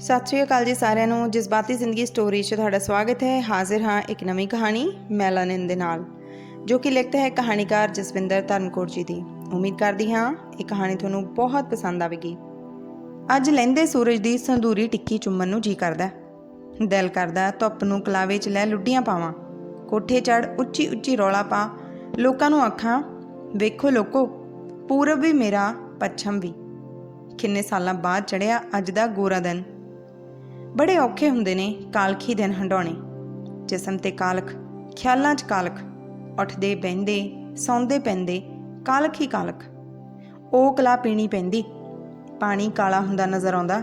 ਸਤਿ ਸ਼੍ਰੀ ਅਕਾਲ ਜੀ ਸਾਰਿਆਂ ਨੂੰ। ਜਜ਼ਬਾਤੀ ਜ਼ਿੰਦਗੀ ਸਟੋਰੀ 'ਚ ਤੁਹਾਡਾ ਸਵਾਗਤ ਹੈ। ਹਾਜ਼ਰ ਹਾਂ ਇੱਕ ਨਵੀਂ ਕਹਾਣੀ, ਮੈਲਾਨਿਨ ਦੇ ਨਾਲ, ਜੋ ਕਿ ਲਿਖਤ ਹੈ ਕਹਾਣੀਕਾਰ ਜਸਵਿੰਦਰ ਧਰਮਕੋਟ ਜੀ ਦੀ। ਉਮੀਦ ਕਰਦੀ ਹਾਂ ਇਹ ਕਹਾਣੀ ਤੁਹਾਨੂੰ ਬਹੁਤ ਪਸੰਦ ਆਵੇਗੀ। ਅੱਜ ਲੈਂਦੇ ਸੂਰਜ ਦੀ ਸੰਧੂਰੀ ਟਿੱਕੀ ਚੁੰਮਣ ਨੂੰ ਜੀ ਕਰਦਾ ਦਿਲ ਕਰਦਾ ਧੁੱਪ ਨੂੰ ਕਲਾਵੇ 'ਚ ਲੈ ਲੁੱਡੀਆਂ ਪਾਵਾਂ। ਕੋਠੇ ਚੜ ਉੱਚੀ ਉੱਚੀ ਰੌਲਾ ਪਾ। ਲੋਕਾਂ ਨੂੰ ਅੱਖਾਂ ਵੇਖੋ ਲੋਕੋ, ਪੂਰਬ ਵੀ ਮੇਰਾ, ਪੱਛਮ ਵੀ। ਕਿੰਨੇ ਸਾਲਾਂ ਬਾਅਦ ਚੜਿਆ ਅੱਜ ਦਾ ਗੋਰਾ ਦਿਨ। ਬੜੇ ਔਖੇ ਹੁੰਦੇ ਨੇ ਕਾਲਖੀ ਦਿਨ ਹੰਡਾਉਣੇ ਜਿਸਮ ਤੇ ਕਾਲਖ, ਖਿਆਲਾਂ 'ਚ ਕਾਲਖ, ਉੱਠਦੇ ਬਹਿੰਦੇ, ਸੌਂਦੇ ਪੈਂਦੇ, ਕਾਲਖ ਹੀ ਕਾਲਖ। ਉਹ ਕਲਾ ਪੀਣੀ ਪੈਂਦੀ, ਪਾਣੀ ਕਾਲਾ ਹੁੰਦਾ ਨਜ਼ਰ ਆਉਂਦਾ,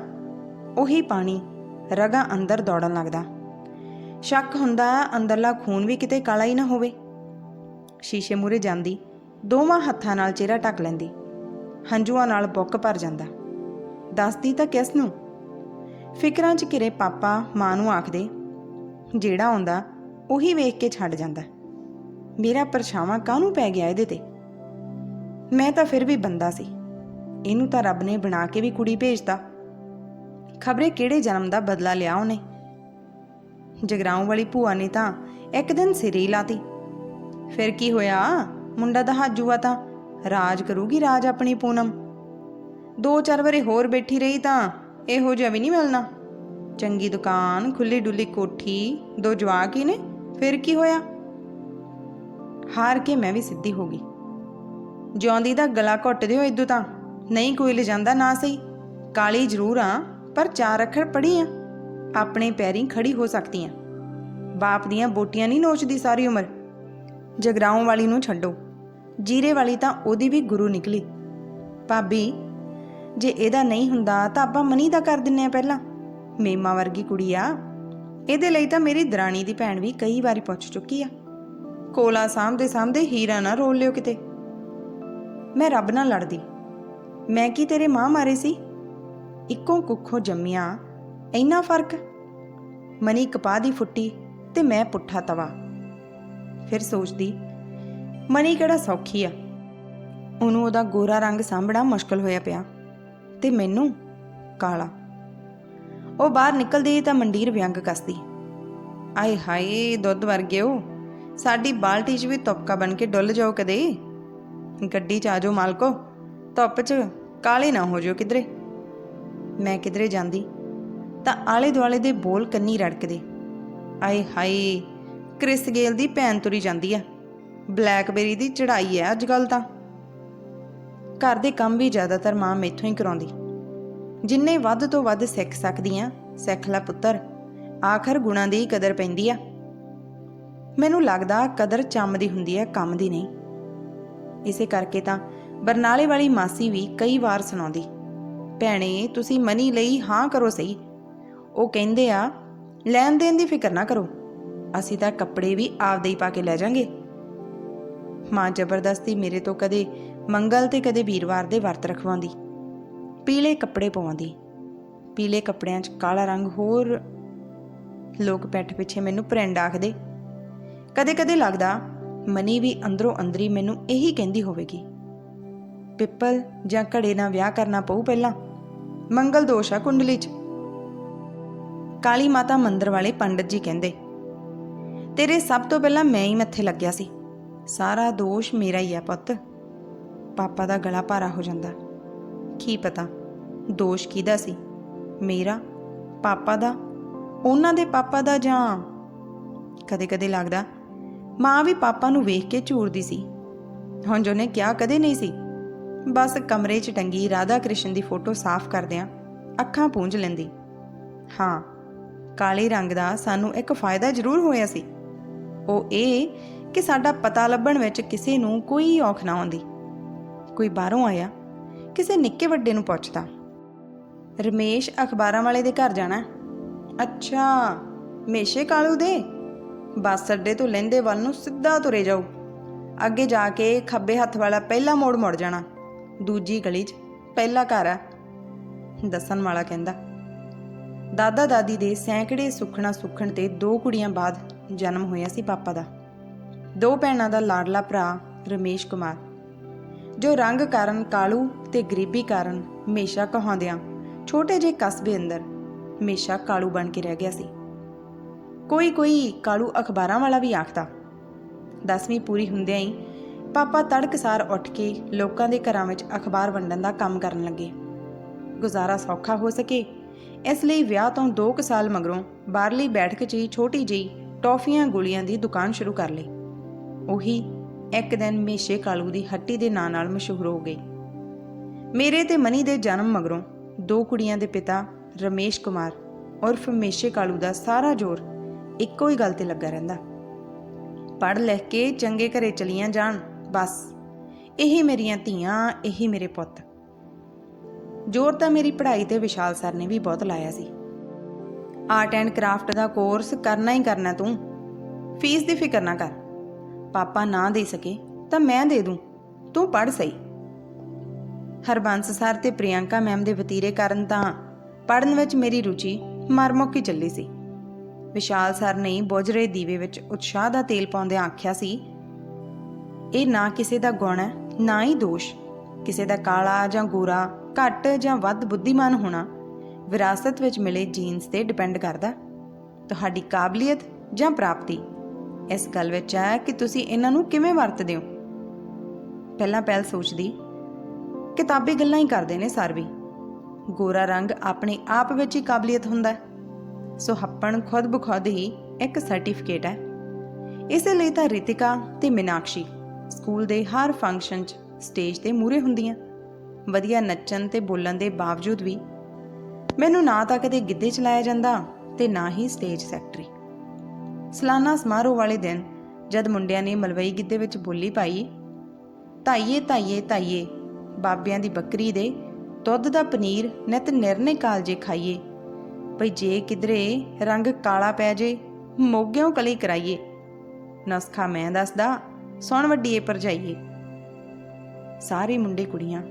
ਉਹੀ ਪਾਣੀ ਰਗਾ ਅੰਦਰ ਦੌੜਨ ਲੱਗਦਾ। ਸ਼ੱਕ ਹੁੰਦਾ ਅੰਦਰਲਾ ਖੂਨ ਵੀ ਕਿਤੇ ਕਾਲਾ ਹੀ ਨਾ ਹੋਵੇ। ਸ਼ੀਸ਼ੇ ਮੂਰੇ ਜਾਂਦੀ, ਦੋਵਾਂ ਹੱਥਾਂ ਨਾਲ ਚਿਹਰਾ ਢੱਕ ਲੈਂਦੀ। ਹੰਝੂਆਂ ਨਾਲ ਬੁੱਕ ਭਰ ਜਾਂਦਾ। ਦੱਸਦੀ ਤਾਂ ਕਿਸ ਨੂੰ? ਫਿਕਰਾਂ 'ਚ ਘਿਰੇ ਪਾਪਾ ਮਾਂ ਨੂੰ ਆਖਦੇ, ਜਿਹੜਾ ਆਉਂਦਾ, ਉਹੀ ਵੇਖ ਕੇ ਛੱਡ ਜਾਂਦਾ। ਮੇਰਾ ਪਰਛਾਵਾਂ ਕਾਹਨੂੰ ਪੈ ਗਿਆ ਇਹਦੇ ਤੇ? ਮੈਂ ਤਾਂ ਫਿਰ ਵੀ ਬੰਦਾ ਸੀ। ਇਹਨੂੰ ਤਾਂ ਰੱਬ ਨੇ ਬਣਾ ਕੇ ਵੀ ਕੁੜੀ ਭੇਜਤਾ। ਖਬਰੇ ਕਿਹੜੇ ਜਨਮ ਦਾ ਬਦਲਾ ਲਿਆ ਉਹਨੇ? ਜਗਰਾਉਂ ਵਾਲੀ ਭੂਆ ਨੇ ਤਾਂ ਇੱਕ ਦਿਨ ਸਿਰੇ ਲਾਤੀ। ਫਿਰ ਕੀ ਹੋਇਆ? ਮੁੰਡਾ ਦਾ ਹਾਜੂਆ ਤਾਂ। ਰਾਜ ਕਰੂਗੀ ਰਾਜ ਆਪਣੀ ਪੂਨਮ। ਦੋ ਚਾਰ ਵਾਰੇ ਹੋਰ ਬੈਠੀ ਰਹੀ ਤਾਂ ਇਹੋ ਜਿਹਾ ਵੀ ਨਹੀਂ ਮਿਲਣਾ। ਚੰਗੀ ਦੁਕਾਨ, ਖੁੱਲੀ ਡੁੱਲੀ ਕੋਠੀ, ਦੋ ਜਵਾਕ ਹੀ ਨੇ, ਫਿਰ ਕੀ ਹੋਇਆ? ਹਾਰ ਕੇ ਮੈਂ ਵੀ ਸਿੱਧੀ ਹੋ ਗਈ। ਜਿਉਂਦੀ ਦਾ ਗਲਾ ਘੁੱਟ ਦਿਓ ਇਦੋਂ ਤਾਂ, ਨਹੀਂ ਕੋਈ ਲਿਜਾਂਦਾ ਨਾ ਸਹੀ। ਕਾਲੀ ਜ਼ਰੂਰ ਆ, ਪਰ ਚਾਰ ਅੱਖਰ ਪੜੀ ਆ ਆਪਣੇ ਪੈਰੀਂ ਖੜੀ ਹੋ ਸਕਦੀ ਆ ਬਾਪ ਦੀਆਂ ਬੋਟੀਆਂ ਨਹੀਂ ਨੋਚਦੀ ਸਾਰੀ ਉਮਰ। ਜਗਰਾਉਂ ਵਾਲੀ ਨੂੰ ਛੱਡੋ। ਜੀਰੇ ਵਾਲੀ ਤਾਂ ਉਹਦੀ ਵੀ ਗੁਰੂ ਨਿਕਲੀ। ਭਾਬੀ ਜੇ ਇਹਦਾ ਨਹੀਂ ਹੁੰਦਾ ਤਾਂ ਆਪਾਂ ਮਨੀ ਦਾ ਕਰ ਦਿੰਨੇ ਆ ਪਹਿਲਾਂ। ਮੇਮਾ ਵਰਗੀ ਕੁੜੀ ਆ। ਇਹਦੇ ਲਈ ਤਾਂ ਮੇਰੀ ਦਰਾਣੀ ਦੀ ਭੈਣ ਵੀ ਕਈ ਵਾਰੀ ਪੁੱਛ ਚੁੱਕੀ ਆ। ਕੋਲਾ ਸਾਹਮਣੇ ਸਾਹਮਣੇ ਹੀਰਾ ਨਾ ਰੋਲ ਲਿਓ ਕਿਤੇ। ਮੈਂ ਰੱਬ ਨਾਲ ਲੜਦੀ। ਮੈਂ ਕੀ ਤੇਰੇ ਮਾਂ ਮਾਰੇ ਸੀ? ਇੱਕੋ ਕੁੱਖੋਂ ਜੰਮਿਆ। ਇੰਨਾ ਫ਼ਰਕ? ਮਨੀ ਕਪਾਹ ਦੀ ਫੁੱਟੀ ਤੇ ਮੈਂ ਪੁੱਠਾ ਤਵਾ। ਫਿਰ ਸੋਚਦੀ, ਮਨੀ ਕਿਹੜਾ ਸੌਖੀ ਆ। ਉਹਨੂੰ ਉਹਦਾ ਗੋਰਾ ਰੰਗ ਸਾਂਭਣਾ ਮੁਸ਼ਕਲ ਹੋਇਆ ਪਿਆ। ਤੇ ਮੈਨੂੰ ਕਾਲਾ। ਉਹ ਬਾਹਰ ਨਿਕਲਦੀ ਤਾਂ ਮੰਡੀਰ ਵਿਅੰਗ ਕੱਸਦੀ। ਆਏ ਹਾਏ, ਦੁੱਧ ਵਰਗਿਓ, ਸਾਡੀ ਬਾਲਟੀ 'ਚ ਵੀ ਤੁਪਕਾ ਬਣ ਕੇ ਡੁੱਲ ਜਾਓ ਕਦੇ। ਗੱਡੀ 'ਚ ਆਜੋ ਮਾਲਕੋ, ਧੁੱਪ 'ਚ ਕਾਲੇ ਨਾ ਹੋ ਜਾਓ ਕਿਧਰੇ। ਮੈਂ ਕਿਧਰੇ ਜਾਂਦੀ, ਤਾਂ ਆਲੇ ਦੁਆਲੇ ਦੇ ਬੋਲ ਕੰਨੀ ਰੜਕਦੇ। ਆਏ ਹਾਏ, ਕ੍ਰਿਸ ਗੇਲ ਦੀ ਭੈਣ ਤੁਰੀ ਜਾਂਦੀ ਆ। ਬਲੈਕਬੇਰੀ ਦੀ ਚੜਾਈ ਐ ਅੱਜ ਕੱਲ ਤਾਂ। ਘਰ ਦੇ ਕੰਮ ਵੀ ਜ਼ਿਆਦਾਤਰ ਮਾਂ ਮੈਥੋਂ ਹੀ ਕਰਾਉਂਦੀ। ਜਿੰਨੇ ਵੱਧ ਤੋਂ ਵੱਧ ਸਿੱਖ ਸਕਦੀਆਂ, ਸਿੱਖ ਲੈ ਪੁੱਤਰ, ਆਖਰ ਗੁਣਾਂ ਦੀ ਕਦਰ ਪੈਂਦੀ ਆ। ਮੈਨੂੰ ਲੱਗਦਾ ਕਦਰ ਚੰਮ ਦੀ ਹੁੰਦੀ ਹੈ, ਕੰਮ ਦੀ ਨਹੀਂ। ਇਸੇ ਕਰਕੇ ਤਾਂ ਬਰਨਾਲੇ ਵਾਲੀ ਮਾਸੀ ਵੀ ਕਈ ਵਾਰ ਸੁਣਾਉਂਦੀ, ਭੈਣੇ, ਤੁਸੀਂ ਮਨੀ ਲਈ ਹਾਂ ਕਰੋ ਸਹੀ। ਉਹ ਕਹਿੰਦੇ ਆ, ਲੈਣ ਦੇਣ ਦੀ ਫਿਕਰ ਨਾ ਕਰੋ, ਅਸੀਂ ਤਾਂ ਕੱਪੜੇ ਵੀ ਆਪਦੇ ਹੀ ਪਾ ਕੇ ਲੈ ਜਾਾਂਗੇ। ਮਾਂ ਜ਼ਬਰਦਸਤੀ ਮੇਰੇ ਤੋਂ ਕਦੇ ਮੰਗਲ ਤੇ ਕਦੇ ਵੀਰਵਾਰ ਦੇ ਵਰਤ ਰਖਵਾਉਂਦੀ। ਪੀਲੇ ਕੱਪੜੇ ਪਵਾਉਂਦੀ। ਪੀਲੇ ਕੱਪੜਿਆਂ 'ਚ ਕਾਲਾ ਰੰਗ ਹੋਰ ਲੋਕ ਪੈਠ ਪਿੱਛੇ ਮੈਨੂੰ ਪ੍ਰਿੰਡ ਆਖਦੇ। ਕਦੇ-ਕਦੇ ਲੱਗਦਾ, ਮਨੀ ਵੀ ਅੰਦਰੋਂ ਅੰਦਰੀ ਮੈਨੂੰ ਇਹੀ ਕਹਿੰਦੀ ਹੋਵੇਗੀ। ਪਿੱਪਲ ਜਾਂ ਘੜੇ ਨਾਲ ਵਿਆਹ ਕਰਨਾ ਪਊ ਪਹਿਲਾਂ। ਮੰਗਲ ਦੋਸ਼ ਆ ਕੁੰਡਲੀ 'ਚ। ਕਾਲੀ ਮਾਤਾ ਮੰਦਰ ਵਾਲੇ ਪੰਡਤ ਜੀ ਕਹਿੰਦੇ, ਤੇਰੇ ਸਭ ਤੋਂ ਪਹਿਲਾਂ ਮੈਂ ਹੀ ਮੱਥੇ ਲੱਗਿਆ ਸੀ। ਸਾਰਾ ਦੋਸ਼ ਮੇਰਾ ਹੀ ਆ ਪੁੱਤ। ਪਾਪਾ ਦਾ ਗਲਾ ਭਾਰਾ ਹੋ ਜਾਂਦਾ। ਕੀ ਪਤਾ? ਦੋਸ਼ ਕਿਹਦਾ ਸੀ? ਮੇਰਾ? ਪਾਪਾ ਦਾ? ਉਹਨਾਂ ਦੇ ਪਾਪਾ ਦਾ ਜਾਂ? ਕਦੇ-ਕਦੇ ਲੱਗਦਾ, ਮਾਂ ਵੀ ਪਾਪਾ ਨੂੰ ਵੇਖ ਕੇ ਝੂਰਦੀ ਸੀ। ਹੁਣ ਜੋ ਨੇ ਕਿਹਾ ਕਦੇ ਨਹੀਂ ਸੀ। ਬਸ ਕਮਰੇ 'ਚ ਟੰਗੀ ਰਾਧਾ ਕ੍ਰਿਸ਼ਨ ਦੀ ਫੋਟੋ ਸਾਫ਼ ਕਰਦਿਆਂ ਅੱਖਾਂ ਪੂੰਝ ਲੈਂਦੀ। ਹਾਂ, ਕਾਲੇ ਰੰਗ ਦਾ ਸਾਨੂੰ ਇੱਕ ਫਾਇਦਾ ਜ਼ਰੂਰ ਹੋਇਆ ਸੀ। ਉਹ ਇਹ ਕਿ ਸਾਡਾ ਪਤਾ ਲੱਭਣ ਵਿੱਚ ਕਿਸੇ ਨੂੰ ਕੋਈ ਔਖ ਨਾ ਆਉਂਦੀ। ਕੋਈ ਬਾਹਰੋਂ ਆਇਆ, ਕਿਸੇ ਨਿੱਕੇ ਵੱਡੇ ਨੂੰ ਪੁੱਛਦਾ, ਰਮੇਸ਼ ਅਖਬਾਰਾਂ ਵਾਲੇ ਦੇ ਘਰ ਜਾਣਾ ਅੱਛਾ, ਮੇਸ਼ੇ ਕਾਲੂ ਦੇ? ਬੱਸ ਅੱਡੇ ਤੋਂ ਲੈਂਦੇ ਵੱਲ ਨੂੰ ਸਿੱਧਾ ਤੁਰੇ ਜਾਓ। ਅੱਗੇ ਜਾ ਕੇ ਖੱਬੇ ਹੱਥ ਵਾਲਾ ਪਹਿਲਾ ਮੋੜ ਮੁੜ ਜਾਣਾ, ਦੂਜੀ ਗਲੀ 'ਚ ਪਹਿਲਾ ਘਰ ਆ ਦੱਸਣ ਵਾਲਾ ਕਹਿੰਦਾ, ਦਾਦਾ ਦਾਦੀ ਦੇ ਸੈਂਕੜੇ ਸੁਖਣਾ ਸੁਖਣ ਤੇ ਦੋ ਕੁੜੀਆਂ ਬਾਅਦ ਜਨਮ ਹੋਇਆ ਸੀ ਪਾਪਾ ਦਾ। ਦੋ ਭੈਣਾਂ ਦਾ ਲਾਡਲਾ ਭਰਾ ਰਮੇਸ਼ ਕੁਮਾਰ। ਜੋ ਰੰਗ ਕਾਰਨ ਕਾਲੂ ਤੇ ਗਰੀਬੀ ਕਾਰਨ ਹਮੇਸ਼ਾ ਕਹਾਉਂਦਿਆਂ ਛੋਟੇ ਜਿਹੇ ਕਸਬੇ ਅੰਦਰ ਹਮੇਸ਼ਾ ਕਾਲੂ ਬਣ ਕੇ ਰਹਿ ਗਿਆ ਸੀ। ਕੋਈ ਕੋਈ ਕਾਲੂ ਅਖਬਾਰਾਂ ਵਾਲਾ ਵੀ ਆਖਦਾ, ਦਸਵੀਂ ਪੂਰੀ ਹੁੰਦਿਆਂ ਹੀ ਪਾਪਾ ਤੜਕਸਾਰ ਉੱਠ ਕੇ ਲੋਕਾਂ ਦੇ ਘਰਾਂ ਵਿੱਚ ਅਖਬਾਰ ਵੰਡਣ ਦਾ ਕੰਮ ਕਰਨ ਲੱਗੇ। ਗੁਜ਼ਾਰਾ ਸੌਖਾ ਹੋ ਸਕੇ, ਇਸ ਲਈ ਵਿਆਹ ਤੋਂ 2 ਕੁ ਸਾਲ ਮਗਰੋਂ ਬਾਹਰਲੀ ਬੈਠਕ 'ਚ ਹੀ ਛੋਟੀ ਜਿਹੀ ਟੌਫੀਆਂ ਗੋਲੀਆਂ ਦੀ ਦੁਕਾਨ ਸ਼ੁਰੂ ਕਰ ਲਈ। ਉਹੀ ਇੱਕ ਦਿਨ ਮੇਸ਼ੇ ਕਾਲੂ ਦੀ ਹੱਟੀ ਦੇ ਨਾਂ ਨਾਲ ਮਸ਼ਹੂਰ ਹੋ ਗਈ। ਮੇਰੇ ਤੇ ਮਨੀ ਦੇ ਜਨਮ ਮਗਰੋਂ ਦੋ ਕੁੜੀਆਂ ਦੇ ਪਿਤਾ ਰਮੇਸ਼ ਕੁਮਾਰ ਉਰਫ ਮੇਸ਼ੇ ਕਾਲੂ ਦਾ ਸਾਰਾ ਜ਼ੋਰ ਇੱਕੋ ਹੀ ਗੱਲ ਤੇ ਲੱਗਾ ਰਹਿੰਦਾ। ਪੜ੍ਹ ਲਿਖ ਕੇ ਚੰਗੇ ਘਰੇ ਚਲੀਆਂ ਜਾਣ, ਬਸ। ਇਹੀ ਮੇਰੀਆਂ ਧੀਆਂ, ਇਹੀ ਮੇਰੇ ਪੁੱਤ। ਜ਼ੋਰ ਤਾਂ ਮੇਰੀ ਪੜ੍ਹਾਈ ਤੇ ਵਿਸ਼ਾਲ ਸਰ ਨੇ ਵੀ ਬਹੁਤ ਲਾਇਆ ਸੀ। ਆਰਟ ਐਂਡ ਕਰਾਫਟ ਦਾ ਕੋਰਸ ਕਰਨਾ ਹੀ ਕਰਨਾ ਤੂੰ। ਫੀਸ ਦੀ ਫਿਕਰ ਨਾ ਕਰ। ਪਾਪਾ ਨਾ ਦੇ ਸਕੇ, ਤਾਂ ਮੈਂ ਦੇ ਦੂੰ। ਤੂੰ ਪੜ੍ਹ ਸਹੀ। ਹਰਬੰਸ ਸਰ ਤੇ ਪ੍ਰਿਯੰਕਾ ਮੈਮ ਦੇ ਵਤੀਰੇ ਕਾਰਨ ਤਾਂ ਪੜਨ ਵਿੱਚ ਮੇਰੀ ਰੁਚੀ ਮਰਮੁੱਕ ਹੀ ਚੱਲੀ ਸੀ। ਵਿਸ਼ਾਲ ਸਰ ਨੇ ਬੁਝ ਰਹੇ ਦੀਵੇ ਵਿੱਚ ਉਤਸ਼ਾਹ ਦਾ ਤੇਲ ਪਾਉਂਦਿਆਂ ਆਖਿਆ ਸੀ, ਇਹ ਨਾ ਕਿਸੇ ਦਾ ਗੁਣ ਹੈ, ਨਾ ਹੀ ਦੋਸ਼। ਕਿਸੇ ਦਾ ਕਾਲਾ ਜਾਂ ਗੋਰਾ, ਘੱਟ ਜਾਂ ਵੱਧ ਬੁੱਧੀਮਾਨ ਹੋਣਾ ਵਿਰਾਸਤ ਵਿੱਚ ਮਿਲੇ ਜੀਨਸ ਤੇ ਡਿਪੈਂਡ ਕਰਦਾ। ਤੁਹਾਡੀ ਕਾਬਲੀਅਤ ਜਾਂ ਪ੍ਰਾਪਤੀ ਇਸ ਗੱਲ ਵਿੱਚ ਹੈ ਕਿ ਤੁਸੀਂ ਇਹਨਾਂ ਨੂੰ ਕਿਵੇਂ ਵਰਤਦੇ ਹੋ? ਪਹਿਲਾਂ ਪਹਿਲ ਸੋਚਦੀ, ਕਿਤਾਬੀ ਗੱਲਾਂ ਹੀ ਕਰਦੇ ਨੇ ਸਰ ਵੀ। ਗੋਰਾ ਰੰਗ ਆਪਣੇ ਆਪ ਵਿੱਚ ਹੀ ਕਾਬਲੀਅਤ ਹੁੰਦਾ ਹੈ। ਸੋ ਹੱਪਣ ਖੁਦ ਬਖੁਦ ਹੀ ਇੱਕ ਸਰਟੀਫਿਕੇਟ ਹੈ। ਇਸੇ ਲਈ ਤਾਂ ਰਿਤਿਕਾ ਤੇ ਮਿਨਾਕਸ਼ੀ ਸਕੂਲ ਦੇ ਹਰ ਫੰਕਸ਼ਨ 'ਚ ਸਟੇਜ ਤੇ ਮੂਰੇ ਹੁੰਦੀਆਂ। ਵਧੀਆ ਨੱਚਣ ਤੇ ਬੋਲਣ ਦੇ ਬਾਵਜੂਦ ਵੀ ਮੈਨੂੰ ਨਾ ਤਾਂ ਕਦੇ ਗਿੱਧੇ ਚਲਾਇਆ ਜਾਂਦਾ ਤੇ ਨਾ ਹੀ ਸਟੇਜ ਸੈਕਟਰੀ ਸਲਾਨਾ ਸਮਾਰੋਹ ਵਾਲੇ ਦਿਨ ਜਦ ਮੁੰਡਿਆਂ ਨੇ ਮਲਵਈ ਗਿੱਧੇ ਵਿੱਚ ਬੋਲੀ ਪਾਈ, ਧਾਈਏ ਧਾਈਏ ਧਾਈਏ, ਬਾਬਿਆਂ ਦੀ ਬੱਕਰੀ ਦੇ ਦੁੱਧ ਦਾ ਪਨੀਰ ਨਿਤ ਨਿਰਨੇ ਕਾਲਜੇ ਖਾਈਏ। ਭਈ ਜੇ ਕਿਧਰੇ ਰੰਗ ਕਾਲਾ ਪੈ ਜੇ, ਮੋਗਿਓ ਕਲੀ ਕਰਾਈਏ। ਨਸਖਾ ਮੈਂ ਦੱਸਦਾ, ਸੁਣ ਵੱਡੀਏ ਪਰਜਾਈਏ ਸਾਰੇ ਮੁੰਡੇ ਕੁੜੀਆਂ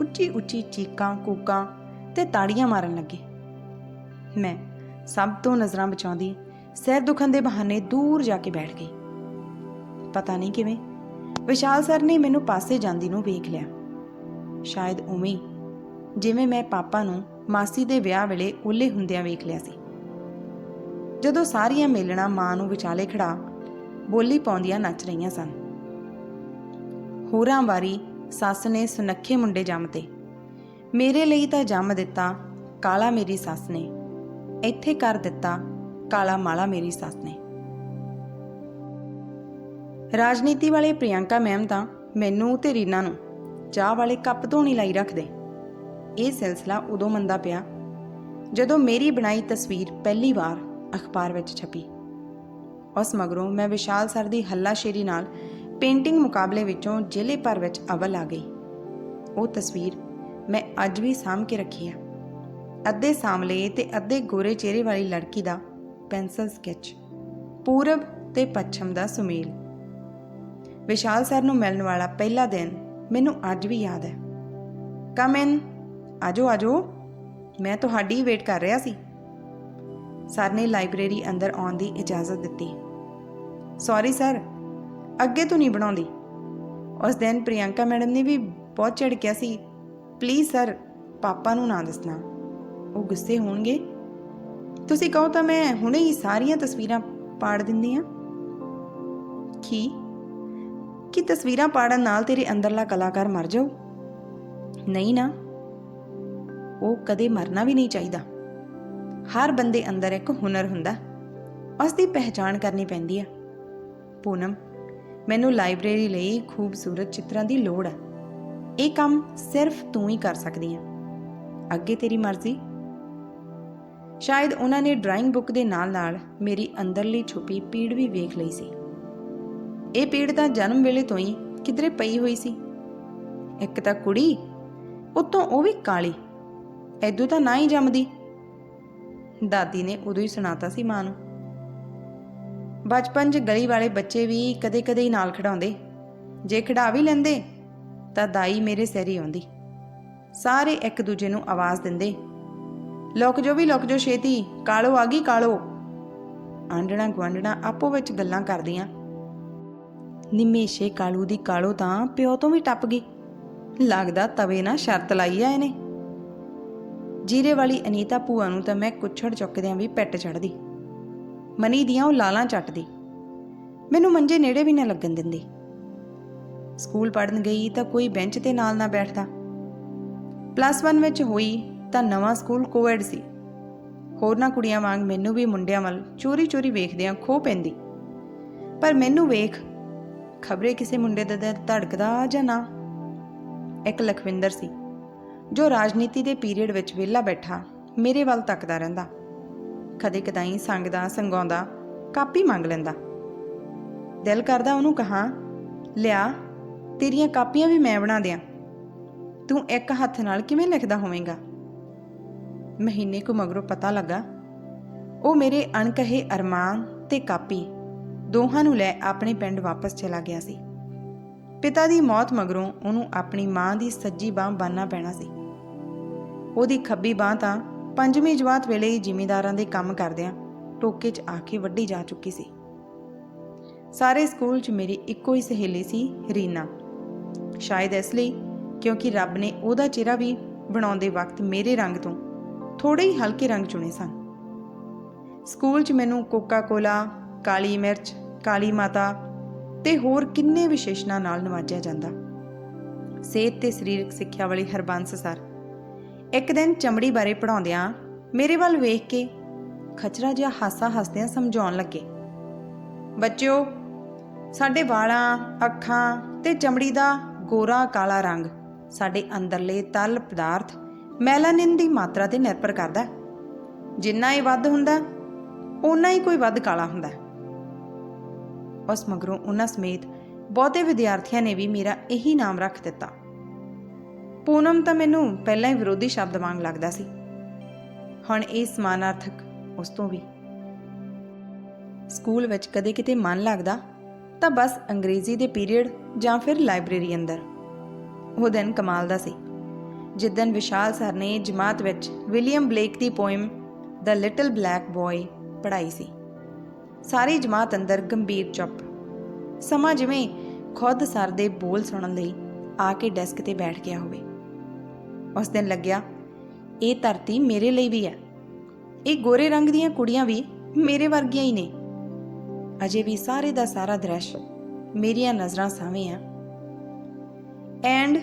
ਉੱਚੀ ਉੱਚੀ ਚੀਕਾਂ, ਕੂਕਾਂ ਤੇ ਤਾੜੀਆਂ ਮਾਰਨ ਲੱਗੇ। ਮੈਂ ਸਭ ਤੋਂ ਨਜ਼ਰਾਂ ਬਚਾਉਂਦੀ ਸਿਰ ਦੁਖਣ ਦੇ ਬਹਾਨੇ ਦੂਰ ਜਾ ਕੇ ਬੈਠ ਗਈ। ਪਤਾ ਨਹੀਂ ਕਿਵੇਂ, ਵਿਸ਼ਾਲ ਸਰ ਨੇ ਮੈਨੂੰ ਪਾਸੇ ਜਾਂਦੀ ਨੂੰ ਵੇਖ ਲਿਆ। ਸ਼ਾਇਦ ਉਵੇਂ ਜਿਵੇਂ ਮੈਂ ਪਾਪਾ ਨੂੰ ਮਾਸੀ ਦੇ ਵਿਆਹ ਵੇਲੇ ਉੱਲੇ ਹੁੰਦਿਆਂ ਵੇਖ ਲਿਆ ਸੀ। ਜਦੋਂ ਸਾਰੀਆਂ ਮੇਲਣਾ ਮਾਂ ਨੂੰ ਵਿਚਾਲੇ ਖੜਾ, ਬੋਲੀ ਪਾਉਂਦੀਆਂ ਨੱਚ ਰਹੀਆਂ ਸਨ। ਹੋਰਾਂ ਵਾਰੀ ਸੱਸ ਨੇ ਸੁਨੱਖੇ ਮੁੰਡੇ ਜੰਮਤੇ ਮੇਰੇ ਲਈ ਤਾਂ ਜੰਮ ਦਿੱਤਾ ਕਾਲਾ ਮੇਰੀ ਸੱਸ ਨੇ। ਇੱਥੇ ਕਰ ਦਿੱਤਾ ਕਾਲਾ ਮਾਲਾ ਮੇਰੀ ਸੱਸ ਨੇ। ਰਾਜਨੀਤੀ ਵਾਲੇ ਪ੍ਰਿਯੰਕਾ ਮੈਮ ਤਾਂ ਮੈਨੂੰ ਤੇ ਰੀਨਾ ਨੂੰ ਚਾਹ ਵਾਲੇ ਕੱਪ ਧੋਣੀ ਲਾਈ ਰੱਖਦੇ। ਇਹ ਸਿਲਸਿਲਾ ਉਦੋਂ ਮੰਦਾ ਪਿਆ ਜਦੋਂ ਮੇਰੀ ਬਣਾਈ ਤਸਵੀਰ ਪਹਿਲੀ ਵਾਰ ਅਖਬਾਰ ਵਿੱਚ ਛਪੀ। ਉਸ ਮਗਰੋਂ ਮੈਂ ਵਿਸ਼ਾਲ ਸਰ ਦੀ ਹੱਲਾਸ਼ੇਰੀ ਨਾਲ ਪੇਂਟਿੰਗ ਮੁਕਾਬਲੇ ਵਿੱਚੋਂ ਜ਼ਿਲ੍ਹੇ ਭਰ ਵਿੱਚ ਅਵਲ ਆ ਗਈ। ਉਹ ਤਸਵੀਰ ਮੈਂ ਅੱਜ ਵੀ ਸਾਂਭ ਕੇ ਰੱਖੀ ਆ। ਅੱਧੇ ਸਾਂਵਲੇ ਤੇ ਅੱਧੇ ਗੋਰੇ ਚਿਹਰੇ ਵਾਲੀ ਲੜਕੀ ਦਾ ਪੈਨਸਲ ਸਕੈਚ, ਪੂਰਬ ਤੇ ਪੱਛਮ ਦਾ ਸੁਮੇਲ। ਵਿਸ਼ਾਲ ਸਰ ਨੂੰ ਮਿਲਣ ਵਾਲਾ ਪਹਿਲਾ ਦਿਨ ਮੈਨੂੰ ਅੱਜ ਵੀ ਯਾਦ ਹੈ। ਕਮ ਇਨ ਆਜੋ ਆਜੋ, ਮੈਂ ਤੁਹਾਡੀ ਵੇਟ ਕਰ ਰਿਹਾ ਸੀ। ਸਰ ਨੇ ਲਾਇਬ੍ਰੇਰੀ ਅੰਦਰ ਆਉਣ ਦੀ ਇਜਾਜ਼ਤ ਦਿੱਤੀ। ਸੌਰੀ ਸਰ ਅੱਗੇ ਤੋਂ ਨਹੀਂ ਬਣਾਉਂਦੀ। ਉਸ ਦਿਨ ਪ੍ਰਿਯੰਕਾ ਮੈਡਮ ਨੇ ਵੀ ਬਹੁਤ ਝਿੜਕਿਆ ਸੀ। ਪਲੀਜ਼ ਸਰ ਪਾਪਾ ਨੂੰ ਨਾ ਦੱਸਣਾ। ਉਹ ਗੁੱਸੇ ਹੋਣਗੇ। ਤੁਸੀਂ ਕਹੋ ਤਾਂ ਮੈਂ ਹੁਣੇ ਹੀ ਸਾਰੀਆਂ ਤਸਵੀਰਾਂ ਪਾੜ ਦਿੰਦੀ ਆ। ਕੀ? ਕੀ ਤਸਵੀਰਾਂ ਪਾੜਨ ਨਾਲ ਤੇਰੇ ਅੰਦਰਲਾ ਕਲਾਕਾਰ ਮਰ ਜਾਊ? ਨਹੀਂ ਨਾ। ਉਹ ਕਦੇ ਮਰਨਾ ਵੀ ਨਹੀਂ ਚਾਹੀਦਾ। ਹਰ ਬੰਦੇ ਅੰਦਰ ਇੱਕ ਹੁਨਰ ਹੁੰਦਾ। ਉਸ ਦੀ ਪਹਿਚਾਣ ਕਰਨੀ ਪੈਂਦੀ ਆ। ਪੂਨਮ, ਮੈਨੂੰ ਲਾਇਬ੍ਰੇਰੀ ਲਈ ਖੂਬਸੂਰਤ ਚਿੱਤਰਾਂ ਦੀ ਲੋੜ ਹੈ ਇਹ ਕੰਮ ਸਿਰਫ ਤੂੰ ਹੀ ਕਰ ਸਕਦੀ ਹੈ ਅੱਗੇ ਤੇਰੀ ਮਰਜ਼ੀ। ਸ਼ਾਇਦ ਉਹਨਾਂ ਨੇ ਡਰਾਇੰਗ ਬੁੱਕ ਦੇ ਨਾਲ-ਨਾਲ ਮੇਰੀ ਅੰਦਰਲੀ ਛੁਪੀ ਪੀੜ ਵੀ ਵੇਖ ਲਈ ਸੀ। ਇਹ ਪੀੜ ਤਾਂ ਜਨਮ ਵੇਲੇ ਤੋਂ ਹੀ ਕਿਧਰੇ ਪਈ ਹੋਈ ਸੀ। ਇੱਕ ਤਾਂ ਕੁੜੀ, ਉਤੋਂ ਉਹ ਵੀ ਕਾਲੀ ਐਦੂ ਤਾਂ ਨਾ ਹੀ ਜੰਮਦੀ। ਦਾਦੀ ਨੇ ਉਦੋਂ ਹੀ ਸੁਣਾਤਾ ਸੀ ਮਾਂ ਨੂੰ। ਬਚਪਨ 'ਚ ਗਲੀ ਵਾਲੇ ਬੱਚੇ ਵੀ ਕਦੇ-ਕਦੇ ਹੀ ਨਾਲ ਖੜਾਉਂਦੇ। ਜੇ ਖੜਾ ਵੀ ਲੈਂਦੇ, ਤਾਂ ਦਾਈ ਮੇਰੇ ਸਿਰ ਹੀ ਆਉਂਦੀ। ਸਾਰੇ ਇੱਕ ਦੂਜੇ ਨੂੰ ਆਵਾਜ਼ ਦਿੰਦੇ। ਲੁਕ ਜੋ ਵੀ ਲੁਕ ਜੋ ਛੇਤੀ, ਕਾਲੋ ਆ ਗਈ ਕਾਲੋ। ਆਂਡਣਾ ਗੁਆਂਢਣਾ ਆਪੋ ਵਿੱਚ ਗੱਲਾਂ ਕਰਦੀਆਂ। ਨਿਮੇਸ਼ੇ ਕਾਲੂ ਦੀ ਕਾਲੋ ਤਾਂ ਪਿਓ ਤੋਂ ਵੀ ਟੱਪ ਗਈ। ਲੱਗਦਾ ਤਵੇ ਨਾਲ ਸ਼ਰਤ ਲਾਈ ਆ ਇਹਨੇ। ਜੀਰੇ ਵਾਲੀ ਅਨੀਤਾ ਭੂਆ ਨੂੰ ਤਾਂ ਮੈਂ ਕੁੱਛੜ ਚੁੱਕਦਿਆਂ ਵੀ ਪੈਟ ਚੜਦੀ ਮਨੀ ਦੀਆਂ ਉਹ ਲਾਲਾਂ ਚੱਟਦੀ। ਮੈਨੂੰ ਮੰਜੇ ਨੇੜੇ ਵੀ ਨਾ ਲੱਗਣ ਦਿੰਦੀ। ਸਕੂਲ ਪੜਨ ਗਈ ਤਾਂ ਕੋਈ ਬੈਂਚ ਤੇ ਨਾਲ ਨਾ ਬੈਠਦਾ। ਪਲੱਸ 1 ਵਿੱਚ ਹੋਈ ਤਾਂ ਨਵਾਂ ਸਕੂਲ ਕੋਐਡ ਸੀ। ਹੋਰਨਾਂ ਕੁੜੀਆਂ ਵਾਂਗ ਮੈਨੂੰ ਵੀ ਮੁੰਡਿਆਂ ਵੱਲ ਚੋਰੀ-ਚੋਰੀ ਵੇਖਦਿਆਂ ਖੋ ਪੈਂਦੀ। ਪਰ ਮੈਨੂੰ ਵੇਖ, ਖਬਰੇ ਕਿਸੇ ਮੁੰਡੇ ਦਾ ਦਿਲ ਧੜਕਦਾ ਜਾਂ ਨਾ? ਇੱਕ ਲਖਵਿੰਦਰ ਸੀ, ਜੋ ਰਾਜਨੀਤੀ ਦੇ ਪੀਰੀਅਡ ਵਿੱਚ ਵਿਹਲਾ ਬੈਠਾ, ਮੇਰੇ ਵੱਲ ਤੱਕਦਾ ਰਹਿੰਦਾ। ਕਦੇ ਕਦਾਈ ਸੰਗਦਾ, ਸੰਗਾਉਂਦਾ, ਕਾਪੀ ਮੰਗ ਲੈਂਦਾ। ਦਿਲ ਕਰਦਾ ਉਹਨੂੰ ਕਹਾ, ਲਿਆ, ਤੇਰੀਆਂ ਕਾਪੀਆਂ ਵੀ ਮੈਂ ਬਣਾ ਦਿਆਂ। ਤੂੰ ਇੱਕ ਹੱਥ ਨਾਲ ਕਿਵੇਂ ਲਿਖਦਾ ਹੋਵੇਂਗਾ? ਮਹੀਨੇ ਕੁ ਮਗਰੋਂ ਪਤਾ ਲੱਗਾ, ਉਹ ਮੇਰੇ ਅਣਕਹੇ ਅਰਮਾਨ ਤੇ ਕਾਪੀ ਦੋਹਾਂ ਨੂੰ ਲੈ ਆਪਣੇ ਪਿੰਡ ਵਾਪਸ ਚਲਾ ਗਿਆ ਸੀ। ਪਿਤਾ ਦੀ ਮੌਤ ਮਗਰੋਂ ਉਹਨੂੰ ਆਪਣੀ ਮਾਂ ਦੀ ਸੱਜੀ ਬਾਹ ਬੰਨਣਾ ਪੈਣਾ ਸੀ। ਉਹਦੀ ਖੱਬੀ ਬਾਹ ਤਾਂ ਪੰਜਵੀਂ ਜਮਾਤ ਵੇਲੇ ਹੀ ਜ਼ਿਮੀਂਦਾਰਾਂ ਦੇ ਕੰਮ ਕਰਦਿਆਂ ਟੋਕੇ 'ਚ ਆ ਕੇ ਵੱਢੀ ਜਾ ਚੁੱਕੀ ਸੀ। ਸਾਰੇ ਸਕੂਲ 'ਚ ਮੇਰੀ ਇੱਕੋ ਹੀ ਸਹੇਲੀ ਸੀ, ਰੀਨਾ। ਸ਼ਾਇਦ ਇਸ ਲਈ ਕਿਉਂਕਿ ਰੱਬ ਨੇ ਉਹਦਾ ਚਿਹਰਾ ਵੀ ਬਣਾਉਂਦੇ ਵਕਤ ਮੇਰੇ ਰੰਗ ਤੋਂ ਥੋੜੇ ਹੀ ਹਲਕੇ ਰੰਗ ਚੁਣੇ ਸਨ। ਸਕੂਲ 'ਚ ਮੈਨੂੰ ਕੋਕਾ ਕੋਲਾ ਕਾਲੀ ਮਿਰਚ, ਕਾਲੀ ਮਾਤਾ ਤੇ ਹੋਰ ਕਿੰਨੇ ਵਿਸ਼ੇਸ਼ਣਾਂ ਨਾਲ ਨਵਾਜਿਆ ਜਾਂਦਾ। ਸਿਹਤ ਤੇ ਸਰੀਰਕ ਸਿੱਖਿਆ ਵਾਲੀ ਹਰਬੰਸ ਸਰ, ਇੱਕ ਦਿਨ ਚਮੜੀ ਬਾਰੇ ਪੜਾਉਂਦਿਆਂ ਮੇਰੇ ਵੱਲ ਵੇਖ ਕੇ ਖਚਰਾ ਜਿਹਾ ਹਾਸਾ ਹੱਸਦਿਆਂ ਸਮਝਾਉਣ ਲੱਗੇ। ਬੱਚਿਓ, ਸਾਡੇ ਵਾਲਾਂ, ਅੱਖਾਂ ਤੇ ਚਮੜੀ ਦਾ ਗੋਰਾ ਕਾਲਾ ਰੰਗ ਸਾਡੇ ਅੰਦਰਲੇ ਤਲ ਪਦਾਰਥ ਮੈਲਾਨਿਨ ਦੀ ਮਾਤਰਾ ਤੇ ਨਿਰਭਰ ਕਰਦਾ ਜਿੰਨਾ ਇਹ ਵੱਧ ਹੁੰਦਾ, ਓਨਾ ਹੀ ਕੋਈ ਵੱਧ ਕਾਲਾ ਹੁੰਦਾ ਉਸ ਮਗਰੋਂ ਉਹਨਾਂ ਸਮੇਤ ਬਹੁਤੇ ਵਿਦਿਆਰਥੀਆਂ ਨੇ ਵੀ ਮੇਰਾ ਇਹੀ ਨਾਮ ਰੱਖ ਦਿੱਤਾ। ਪੂਨਮ ਤਾਂ ਮੈਨੂੰ ਪਹਿਲਾਂ ਹੀ ਵਿਰੋਧੀ ਸ਼ਬਦ ਵਾਂਗ ਲੱਗਦਾ ਸੀ। ਹੁਣ ਇਹ ਸਮਾਨਾਰਥਕ ਉਸ ਤੋਂ ਵੀ। ਸਕੂਲ ਵਿੱਚ ਕਦੇ ਕਿਤੇ ਮਨ ਲੱਗਦਾ, ਤਾਂ ਬਸ ਅੰਗਰੇਜ਼ੀ ਦੇ ਪੀਰੀਅਡ ਜਾਂ ਫਿਰ ਲਾਇਬ੍ਰੇਰੀ ਅੰਦਰ। ਉਹ ਦਿਨ ਕਮਾਲ ਦਾ ਸੀ। ਜਿੱਦਨ ਵਿਸ਼ਾਲ ਸਰ ਨੇ ਜਮਾਤ ਵਿੱਚ William Blake the poem the little black boy ਪੜ੍ਹਾਈ ਸੀ। ਸਾਰੀ ਜਮਾਤ ਅੰਦਰ ਗੰਭੀਰ ਚੁੱਪ। ਸਮਾਂ ਜਿਵੇਂ ਖੁਦ ਸਰ ਦੇ ਬੋਲ ਸੁਣਨ ਲਈ ਆ ਕੇ ਡੈਸਕ ਤੇ ਬੈਠ ਗਿਆ ਹੋਵੇ। ਉਸ ਦਿਨ ਲੱਗਿਆ, ਇਹ ਧਰਤੀ ਮੇਰੇ ਲਈ ਵੀ ਹੈ। ਇਹ ਗੋਰੇ ਰੰਗ ਦੀਆਂ ਕੁੜੀਆਂ ਵੀ ਮੇਰੇ ਵਰਗੀਆਂ ਹੀ ਨੇ। ਅਜੇ ਵੀ ਸਾਰੇ ਦਾ ਸਾਰਾ ਦ੍ਰਿਸ਼ ਮੇਰੀਆਂ ਨਜ਼ਰਾਂ ਸਾਹਵੇਂ ਆ। And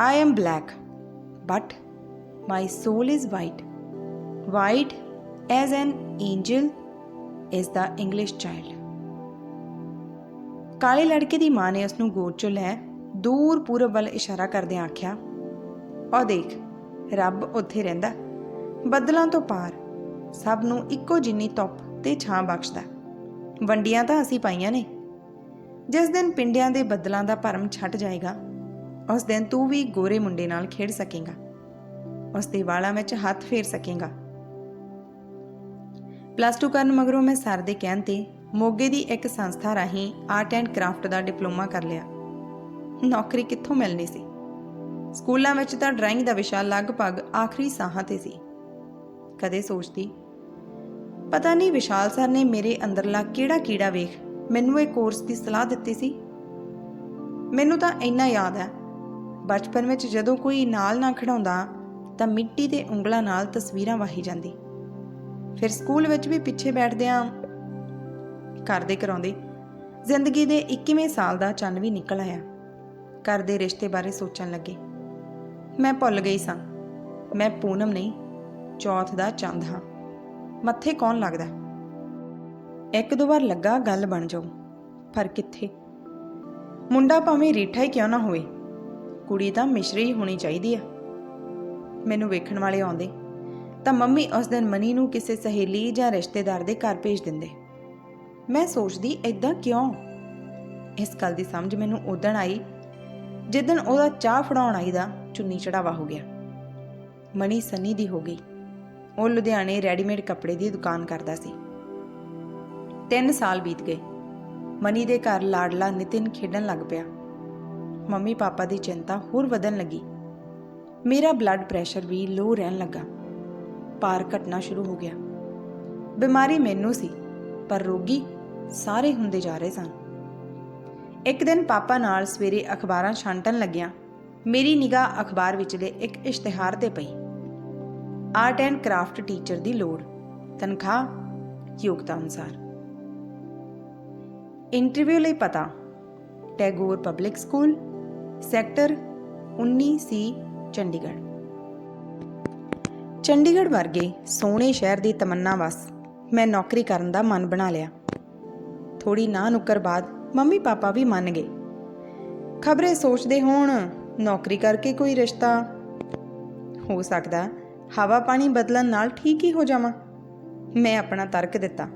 I am black but my soul is white white as an angel is the English child ਕਾਲੇ ਲੜਕੇ ਦੀ ਮਾਂ ਨੇ ਉਸ ਨੂੰ ਗੋਦ ਚੋਂ ਲੈ ਦੂਰ ਪੂਰਬ ਵੱਲ ਇਸ਼ਾਰਾ ਕਰਦਿਆਂ ਆਖਿਆ ਉਹ ਦੇਖ, ਰੱਬ ਉੱਥੇ ਰਹਿੰਦਾ। ਬੱਦਲਾਂ ਤੋਂ ਪਾਰ, ਸਭ ਨੂੰ ਇੱਕੋ ਜਿੰਨੀ ਧੁੱਪ ਤੇ ਛਾਂ ਬਖਸ਼ਦਾ। ਵੰਡੀਆਂ ਤਾਂ ਅਸੀਂ ਪਾਈਆਂ ਨੇ। ਜਿਸ ਦਿਨ ਪਿੰਡਿਆਂ ਦੇ ਬੱਦਲਾਂ ਦਾ ਭਰਮ ਛੱਟ ਜਾਏਗਾ ਉਸ ਦਿਨ ਤੂੰ ਵੀ ਗੋਰੇ ਮੁੰਡੇ ਨਾਲ ਖੇਡ ਸਕੇਗਾ। ਉਸ ਦੇ ਵਾਲਾਂ ਵਿੱਚ ਹੱਥ ਫੇਰ ਸਕੇਗਾ। ਪਲੱਸ 2 ਕਰਨ ਮਗਰੋਂ ਮੈਂ ਸਰ ਦੇ ਕਹਿਣ ਤੇ ਮੋਗੇ ਦੀ ਇੱਕ ਸੰਸਥਾ ਰਾਹੀਂ ਆਰਟ ਐਂਡ ਕਰਾਫਟ ਦਾ ਡਿਪਲੋਮਾ ਕਰ ਲਿਆ। ਨੌਕਰੀ ਕਿੱਥੋਂ ਮਿਲਣੀ ਸੀ? ਸਕੂਲਾਂ ਵਿੱਚ ਤਾਂ ਡਰਾਇੰਗ ਦਾ ਵਿਸ਼ਾ ਲਗਭਗ ਆਖਰੀ ਸਾਹਾਂ ਤੇ ਸੀ। ਕਦੇ ਸੋਚਦੀ, ਪਤਾ ਨਹੀਂ ਵਿਸ਼ਾਲ ਸਰ ਨੇ ਮੇਰੇ ਅੰਦਰਲਾ ਕਿਹੜਾ ਕੀੜਾ ਵੇਖ, ਮੈਨੂੰ ਇਹ ਕੋਰਸ ਦੀ ਸਲਾਹ ਦਿੱਤੀ ਸੀ? ਮੈਨੂੰ ਤਾਂ ਇੰਨਾ ਯਾਦ ਹੈ ਬਚਪਨ ਵਿੱਚ ਜਦੋਂ ਕੋਈ ਨਾਲ ਨਾ ਖੜਾਉਂਦਾ ਤਾਂ ਮਿੱਟੀ ਤੇ ਉਂਗਲਾਂ ਨਾਲ ਤਸਵੀਰਾਂ ਵਾਹੀ ਜਾਂਦੀ। ਫਿਰ ਸਕੂਲ ਵਿੱਚ ਵੀ ਪਿੱਛੇ ਬੈਠਦਿਆਂ ਕਰਦੇ ਕਰਾਉਂਦੇ। ਜ਼ਿੰਦਗੀ ਦੇ 21ਵੇਂ ਸਾਲ ਦਾ ਚੰਨ ਵੀ ਨਿਕਲ ਆਇਆ। ਘਰ ਦੇ ਰਿਸ਼ਤੇ ਬਾਰੇ ਸੋਚਣ ਲੱਗੇ। ਮੈਂ ਭੁੱਲ ਗਈ ਸਾਂ। ਮੈਂ ਪੂਨਮ ਨਹੀਂ, ਚੌਥ ਦਾ ਚੰਦ ਹਾਂ। ਮੱਥੇ ਕੌਣ ਲੱਗਦਾ? ਇੱਕ ਦੋ ਵਾਰ ਲੱਗਾ, ਗੱਲ ਬਣ ਜਾਊ। ਪਰ ਕਿੱਥੇ? ਮੁੰਡਾ ਭਾਵੇਂ ਰੀਠਾ ਹੀ ਕਿਉਂ ਨਾ ਹੋਵੇ। ਕੁੜੀ ਤਾਂ ਮਿਸ਼ਰੀ ਹੋਣੀ ਚਾਹੀਦੀ ਆ। ਮੈਨੂੰ ਵੇਖਣ ਵਾਲੇ ਆਉਂਦੇ, ਤਾਂ ਮੰਮੀ ਉਸ ਦਿਨ ਮਨੀ ਨੂੰ ਕਿਸੇ ਸਹੇਲੀ ਜਾਂ ਰਿਸ਼ਤੇਦਾਰ ਦੇ ਘਰ ਭੇਜ ਦਿੰਦੇ। ਮੈਂ ਸੋਚਦੀ ਐਦਾਂ ਕਿਉਂ? ਇਸ ਗੱਲ ਦੀ ਸਮਝ ਮੈਨੂੰ ਉਦਣ ਆਈ, ਜਿੱਦਣ ਉਹਦਾ ਚਾਹ ਫੜਾਉਣ ਆਈ ਦਾ ਚੁੰਨੀ ਚੜਾਵਾ ਹੋ ਗਿਆ। ਮਣੀ ਸੰਨੀ ਦੀ ਹੋ ਗਈ। ਉਹ ਲੁਧਿਆਣੇ ਰੈਡੀਮੇਡ ਕੱਪੜੇ ਦੀ ਦੁਕਾਨ ਕਰਦਾ ਸੀ। 3 ਸਾਲ ਬੀਤ ਗਏ। ਮਨੀ ਦੇ ਘਰ ਲਾਡਲਾ ਨਿਤਿਨ ਖੇਡਣ ਲੱਗ ਪਿਆ। ਮੰਮੀ ਪਾਪਾ ਦੀ ਚਿੰਤਾ ਹੋਰ ਵਧਣ ਲੱਗੀ। ਮੇਰਾ ਬਲੱਡ ਪ੍ਰੈਸ਼ਰ ਵੀ ਲੋ ਰਹਿਣ ਲੱਗਾ। ਪਾਰ ਘਟਣਾ ਸ਼ੁਰੂ ਹੋ ਗਿਆ। ਬਿਮਾਰੀ ਮੈਨੂੰ ਸੀ, ਪਰ ਰੋਗੀ ਸਾਰੇ ਹੁੰਦੇ ਜਾ ਰਹੇ ਸਨ। ਇੱਕ ਦਿਨ ਪਾਪਾ ਨਾਲ ਸਵੇਰੇ ਅਖਬਾਰਾਂ ਛਾਂਟਣ ਲੱਗਿਆ, ਮੇਰੀ ਨਿਗਾਹ ਅਖਬਾਰ ਵਿਚਲੇ ਇੱਕ ਇਸ਼ਤਿਹਾਰ ਤੇ ਪਈ। ਆਰਟ ਐਂਡ ਕਰਾਫਟ ਟੀਚਰ ਦੀ ਲੋੜ, ਤਨਖਾਹ, ਯੋਗਤਾ ਅਨੁਸਾਰ। ਇੰਟਰਵਿਊ ਲਈ ਪਤਾ Tagore public school sector 19 C Chandigarh. Chandigarh ਵਰਗੇ ਸੋਹਣੇ ਸ਼ਹਿਰ ਦੀ ਤਮੰਨਾ ਵਸ, ਮੈਂ ਨੌਕਰੀ ਕਰਨ ਦਾ ਮਨ ਬਣਾ ਲਿਆ। ਥੋੜੀ ਨਾ ਨੁੱਕਰ ਬਾਅਦ ਮੰਮੀ ਪਾਪਾ ਵੀ ਮੰਨ ਗਏ। ਖਬਰੇ ਸੋਚਦੇ ਹੋਣ ਨੌਕਰੀ ਕਰਕੇ ਕੋਈ ਰਿਸ਼ਤਾ। ਹੋ ਸਕਦਾ ਹਵਾ ਪਾਣੀ ਬਦਲਣ ਨਾਲ ਠੀਕ ਹੀ ਹੋ ਜਾਵਾਂ। ਮੈਂ ਆਪਣਾ ਤਰਕ ਦਿੱਤਾ।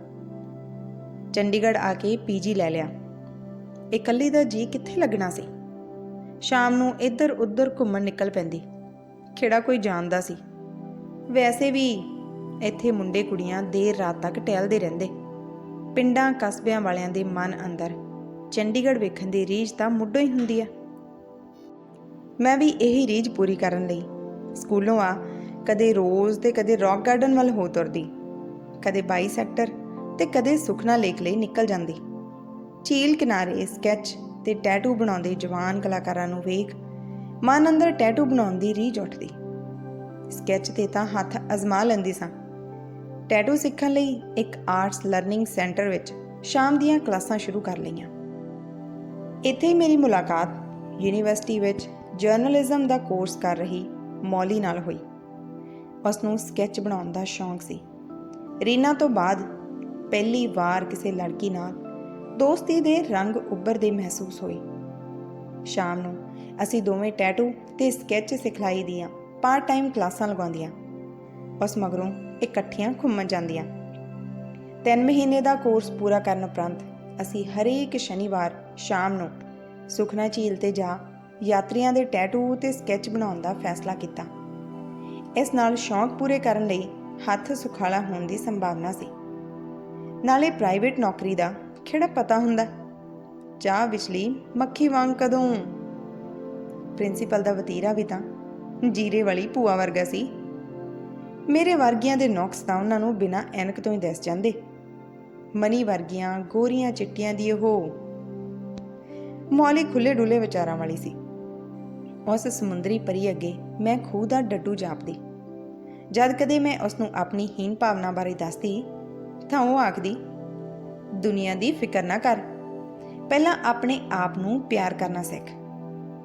ਚੰਡੀਗੜ੍ਹ ਆ ਕੇ ਪੀਜੀ ਲੈ ਲਿਆ। ਇਕੱਲੀ ਦਾ ਜੀ ਕਿੱਥੇ ਲੱਗਣਾ ਸੀ? ਸ਼ਾਮ ਨੂੰ ਇੱਧਰ ਉੱਧਰ ਘੁੰਮਣ ਨਿਕਲ ਪੈਂਦੀ। ਖੇੜਾ ਕੋਈ ਜਾਣਦਾ ਸੀ। ਵੈਸੇ ਵੀ ਇੱਥੇ ਮੁੰਡੇ ਕੁੜੀਆਂ ਦੇਰ ਰਾਤ ਤੱਕ ਟਹਿਲਦੇ ਰਹਿੰਦੇ। ਪਿੰਡਾਂ ਕਸਬਿਆਂ ਵਾਲਿਆਂ ਦੇ ਮਨ ਅੰਦਰ ਚੰਡੀਗੜ੍ਹ ਵੇਖਣ ਦੀ ਰੀਝ ਤਾਂ ਮੁੱਢੋਂ ਹੀ ਹੁੰਦੀ ਆ। ਮੈਂ ਵੀ ਇਹੀ ਰੀਝ ਪੂਰੀ ਕਰਨ ਲਈ ਸਕੂਲੋਂ ਆ, ਕਦੇ ਰੋਜ਼ ਤੇ ਕਦੇ ਰੌਕ ਗਾਰਡਨ ਵੱਲ ਹੋ ਤੁਰਦੀ, ਕਦੇ ਬਾਈ ਸੈਕਟਰ ਤੇ ਕਦੇ ਸੁਖਨਾ ਲੇਕ ਲਈ ਨਿਕਲ ਜਾਂਦੀ। ਝੀਲ ਕਿਨਾਰੇ ਸਕੈਚ ਤੇ ਟੈਟੂ ਬਣਾਉਂਦੇ ਜਵਾਨ ਕਲਾਕਾਰਾਂ ਨੂੰ ਵੇਖ ਮਨ ਅੰਦਰ ਟੈਟੂ ਬਣਾਉਣ ਦੀ ਰੀਝ ਉੱਠਦੀ। ਸਕੈਚ ਤੇ ਤਾਂ ਹੱਥ ਅਜ਼ਮਾ ਲੈਂਦੀ ਸਾਂ। ਟੈਟੂ ਸਿੱਖਣ ਲਈ ਇੱਕ ਆਰਟਸ ਲਰਨਿੰਗ ਸੈਂਟਰ ਵਿੱਚ ਸ਼ਾਮ ਦੀਆਂ ਕਲਾਸਾਂ ਸ਼ੁਰੂ ਕਰ ਲਈਆਂ। ਇੱਥੇ ਹੀ ਮੇਰੀ ਮੁਲਾਕਾਤ ਯੂਨੀਵਰਸਿਟੀ ਵਿੱਚ ਜਰਨਲਿਜ਼ਮ ਦਾ ਕੋਰਸ ਕਰ ਰਹੀ ਮੌਲੀ ਨਾਲ ਹੋਈ। ਉਸ ਨੂੰ ਸਕੈਚ ਬਣਾਉਣ ਦਾ ਸ਼ੌਂਕ ਸੀ। ਰੀਨਾ ਤੋਂ ਬਾਅਦ ਪਹਿਲੀ ਵਾਰ ਕਿਸੇ ਲੜਕੀ ਨਾਲ ਦੋਸਤੀ ਦੇ ਰੰਗ ਉੱਭਰਦੇ ਮਹਿਸੂਸ ਹੋਏ। ਸ਼ਾਮ ਨੂੰ ਅਸੀਂ ਦੋਵੇਂ ਟੈਟੂ ਤੇ ਸਕੈਚ ਸਿਖਲਾਈ ਦੀਆਂ ਪਾਰਟ ਟਾਈਮ ਕਲਾਸਾਂ ਲਗਾਉਂਦੀਆਂ। ਉਸ ਮਗਰੋਂ ਇਕੱਠੀਆਂ ਘੁੰਮਣ ਜਾਂਦੀਆਂ। ਤਿੰਨ ਮਹੀਨੇ ਦਾ ਕੋਰਸ ਪੂਰਾ ਕਰਨ ਉਪਰੰਤ ਅਸੀਂ ਹਰੇਕ ਸ਼ਨੀਵਾਰ ਸ਼ਾਮ ਨੂੰ ਸੁਖਨਾ ਝੀਲ ਤੇ ਜਾ ਯਾਤਰੀਆਂ ਦੇ ਟੈਟੂ ਤੇ ਸਕੈਚ ਬਣਾਉਣ ਦਾ ਫੈਸਲਾ ਕੀਤਾ। ਇਸ ਨਾਲ ਸ਼ੌਂਕ ਪੂਰੇ ਕਰਨ ਲਈ ਹੱਥ ਸੁਖਾਲਾ ਹੋਣ ਦੀ ਸੰਭਾਵਨਾ ਸੀ। ਨਾਲੇ ਪ੍ਰਾਈਵੇਟ ਨੌਕਰੀ ਦਾ ਕਿਹੜਾ ਪਤਾ ਹੁੰਦਾ? ਚਾਹ ਵਿਚਲੀ ਮੱਖੀ ਵਾਂਗ ਕਦੋਂ? ਪ੍ਰਿੰਸੀਪਲ ਦਾ ਵਤੀਰਾ ਵੀ ਤਾਂ ਜੀਰੇ ਵਾਲੀ ਭੂਆ ਵਰਗਾ ਸੀ। ਮੇਰੇ ਵਰਗੀਆਂ ਦੇ ਨੁਕਸ ਤਾਂ ਉਹਨਾਂ ਨੂੰ ਬਿਨਾਂ ਐਨਕ ਤੋਂ ਹੀ ਦਿਸ ਜਾਂਦੇ। ਮਨੀ ਵਰਗੀਆਂ ਗੋਰੀਆਂ ਚਿੱਟੀਆਂ ਦੀ ਉਹ ਮੌਲੀ ਖੁੱਲੇ ਡੁੱਲੇ ਵਿਚਾਰਾਂ ਵਾਲੀ ਸੀ। ਉਸ ਸਮੁੰਦਰੀ ਪਰੀ ਅੱਗੇ ਮੈਂ ਖੂਹ ਦਾ ਡੱਡੂ ਜਾਪਦੀ। ਜਦ ਕਦੇ ਮੈਂ ਉਸ ਨੂੰ ਆਪਣੀ ਹੀਨ ਭਾਵਨਾ ਬਾਰੇ ਦੱਸਦੀ ਤਾਂ ਉਹ ਆਖਦੀ ਦੁਨੀਆ ਦੀ ਫਿਕਰ ਨਾ ਕਰ। ਪਹਿਲਾਂ ਆਪਣੇ ਆਪ ਨੂੰ ਪਿਆਰ ਕਰਨਾ ਸਿੱਖ।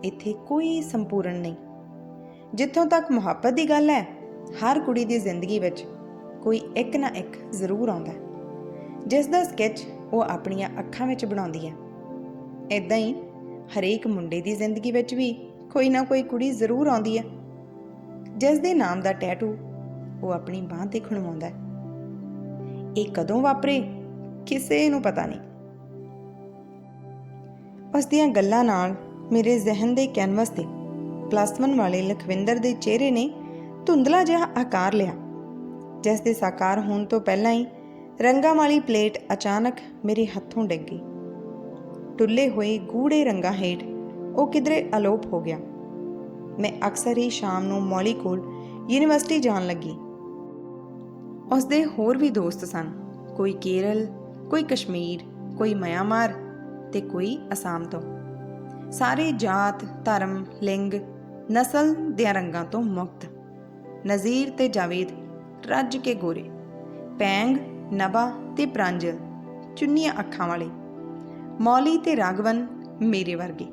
ਇੱਥੇ ਕੋਈ ਸੰਪੂਰਨ ਨਹੀਂ। ਜਿੱਥੋਂ ਤੱਕ ਮੁਹੱਬਤ ਦੀ ਗੱਲ ਹੈ, ਹਰ ਕੁੜੀ ਦੀ ਜ਼ਿੰਦਗੀ ਵਿੱਚ ਕੋਈ ਇੱਕ ਨਾ ਇੱਕ ਜ਼ਰੂਰ ਆਉਂਦਾ ਹੈ। ਜਿਸ ਦਾ ਸਕੈਚ ਉਹ ਆਪਣੀਆਂ ਅੱਖਾਂ ਵਿੱਚ ਬਣਾਉਂਦੀ ਹੈ। ਇਦਾਂ ਹੀ ਹਰੇਕ ਮੁੰਡੇ ਦੀ ਜ਼ਿੰਦਗੀ ਵਿੱਚ ਵੀ ਕੋਈ ਨਾ ਕੋਈ ਕੁੜੀ ਜ਼ਰੂਰ ਆਉਂਦੀ ਹੈ। ਜਿਸ ਦੇ ਨਾਮ ਦਾ ਟੈਟੂ ਉਹ ਆਪਣੀ ਬਾਹ ਤੇ ਖਣਵਾਉਂਦਾ ਹੈ। ਇਹ ਕਦੋਂ ਵਾਪਰੇ? ਕਿਸੇ ਨੂੰ ਪਤਾ ਨਹੀਂ। ਉਸ ਦੀਆਂ ਗੱਲਾਂ ਨਾਲ ਮੇਰੇ ਜ਼ਿਹਨ ਦੇ ਕੈਨਵਸ ਤੇ ਪਲੱਸ 1 ਵਾਲੇ ਲਖਵਿੰਦਰ ਦੇ ਚਿਹਰੇ ਨੇ ਧੁੰਦਲਾ ਜਿਹਾ ਆਕਾਰ ਲਿਆ, ਜਿਸ ਦੇ ਸਾਕਾਰ ਹੋਣ ਤੋਂ ਪਹਿਲਾਂ ਹੀ ਰੰਗਾਂ ਵਾਲੀ ਪਲੇਟ ਅਚਾਨਕ ਮੇਰੇ ਹੱਥੋਂ ਡਿੱਗ ਗਈ। ਟੁੱਲੇ ਹੋਏ ਗੂੜੇ ਰੰਗਾਂ ਹੇਠ ਉਹ ਕਿਧਰੇ ਅਲੋਪ ਹੋ ਗਿਆ। ਮੈਂ ਅਕਸਰ ਹੀ ਸ਼ਾਮ ਨੂੰ ਮੌਲੀ ਕੋਲ ਯੂਨੀਵਰਸਿਟੀ ਜਾਣ ਲੱਗੀ। ਉਸ ਦੇ ਹੋਰ ਵੀ ਦੋਸਤ ਸਨ, ਕੋਈ ਕੇਰਲ ਕੋਈ ਕਸ਼ਮੀਰ, ਕੋਈ ਮਿਆਂਮਾਰ ਤੇ ਕੋਈ ਅਸਾਮ ਤੋਂ। ਸਾਰੇ ਜਾਤ, ਧਰਮ, ਲਿੰਗ, ਨਸਲ ਦੇ ਰੰਗਾਂ ਤੋਂ ਮੁਕਤ। ਨਜ਼ੀਰ ਤੇ ਜਾਵੇਦ, ਰੱਜ ਕੇ ਗੋਰੇ। ਪੈਂਗ ਨਬਾ ਤੇ ਪ੍ਰਾਂਜਲ, ਚੁੰਨੀਆਂ ਅੱਖਾਂ ਵਾਲੇ। ਮੌਲੀ ਤੇ ਰਾਗਵਨ ਮੇਰੇ ਵਰਗੇ।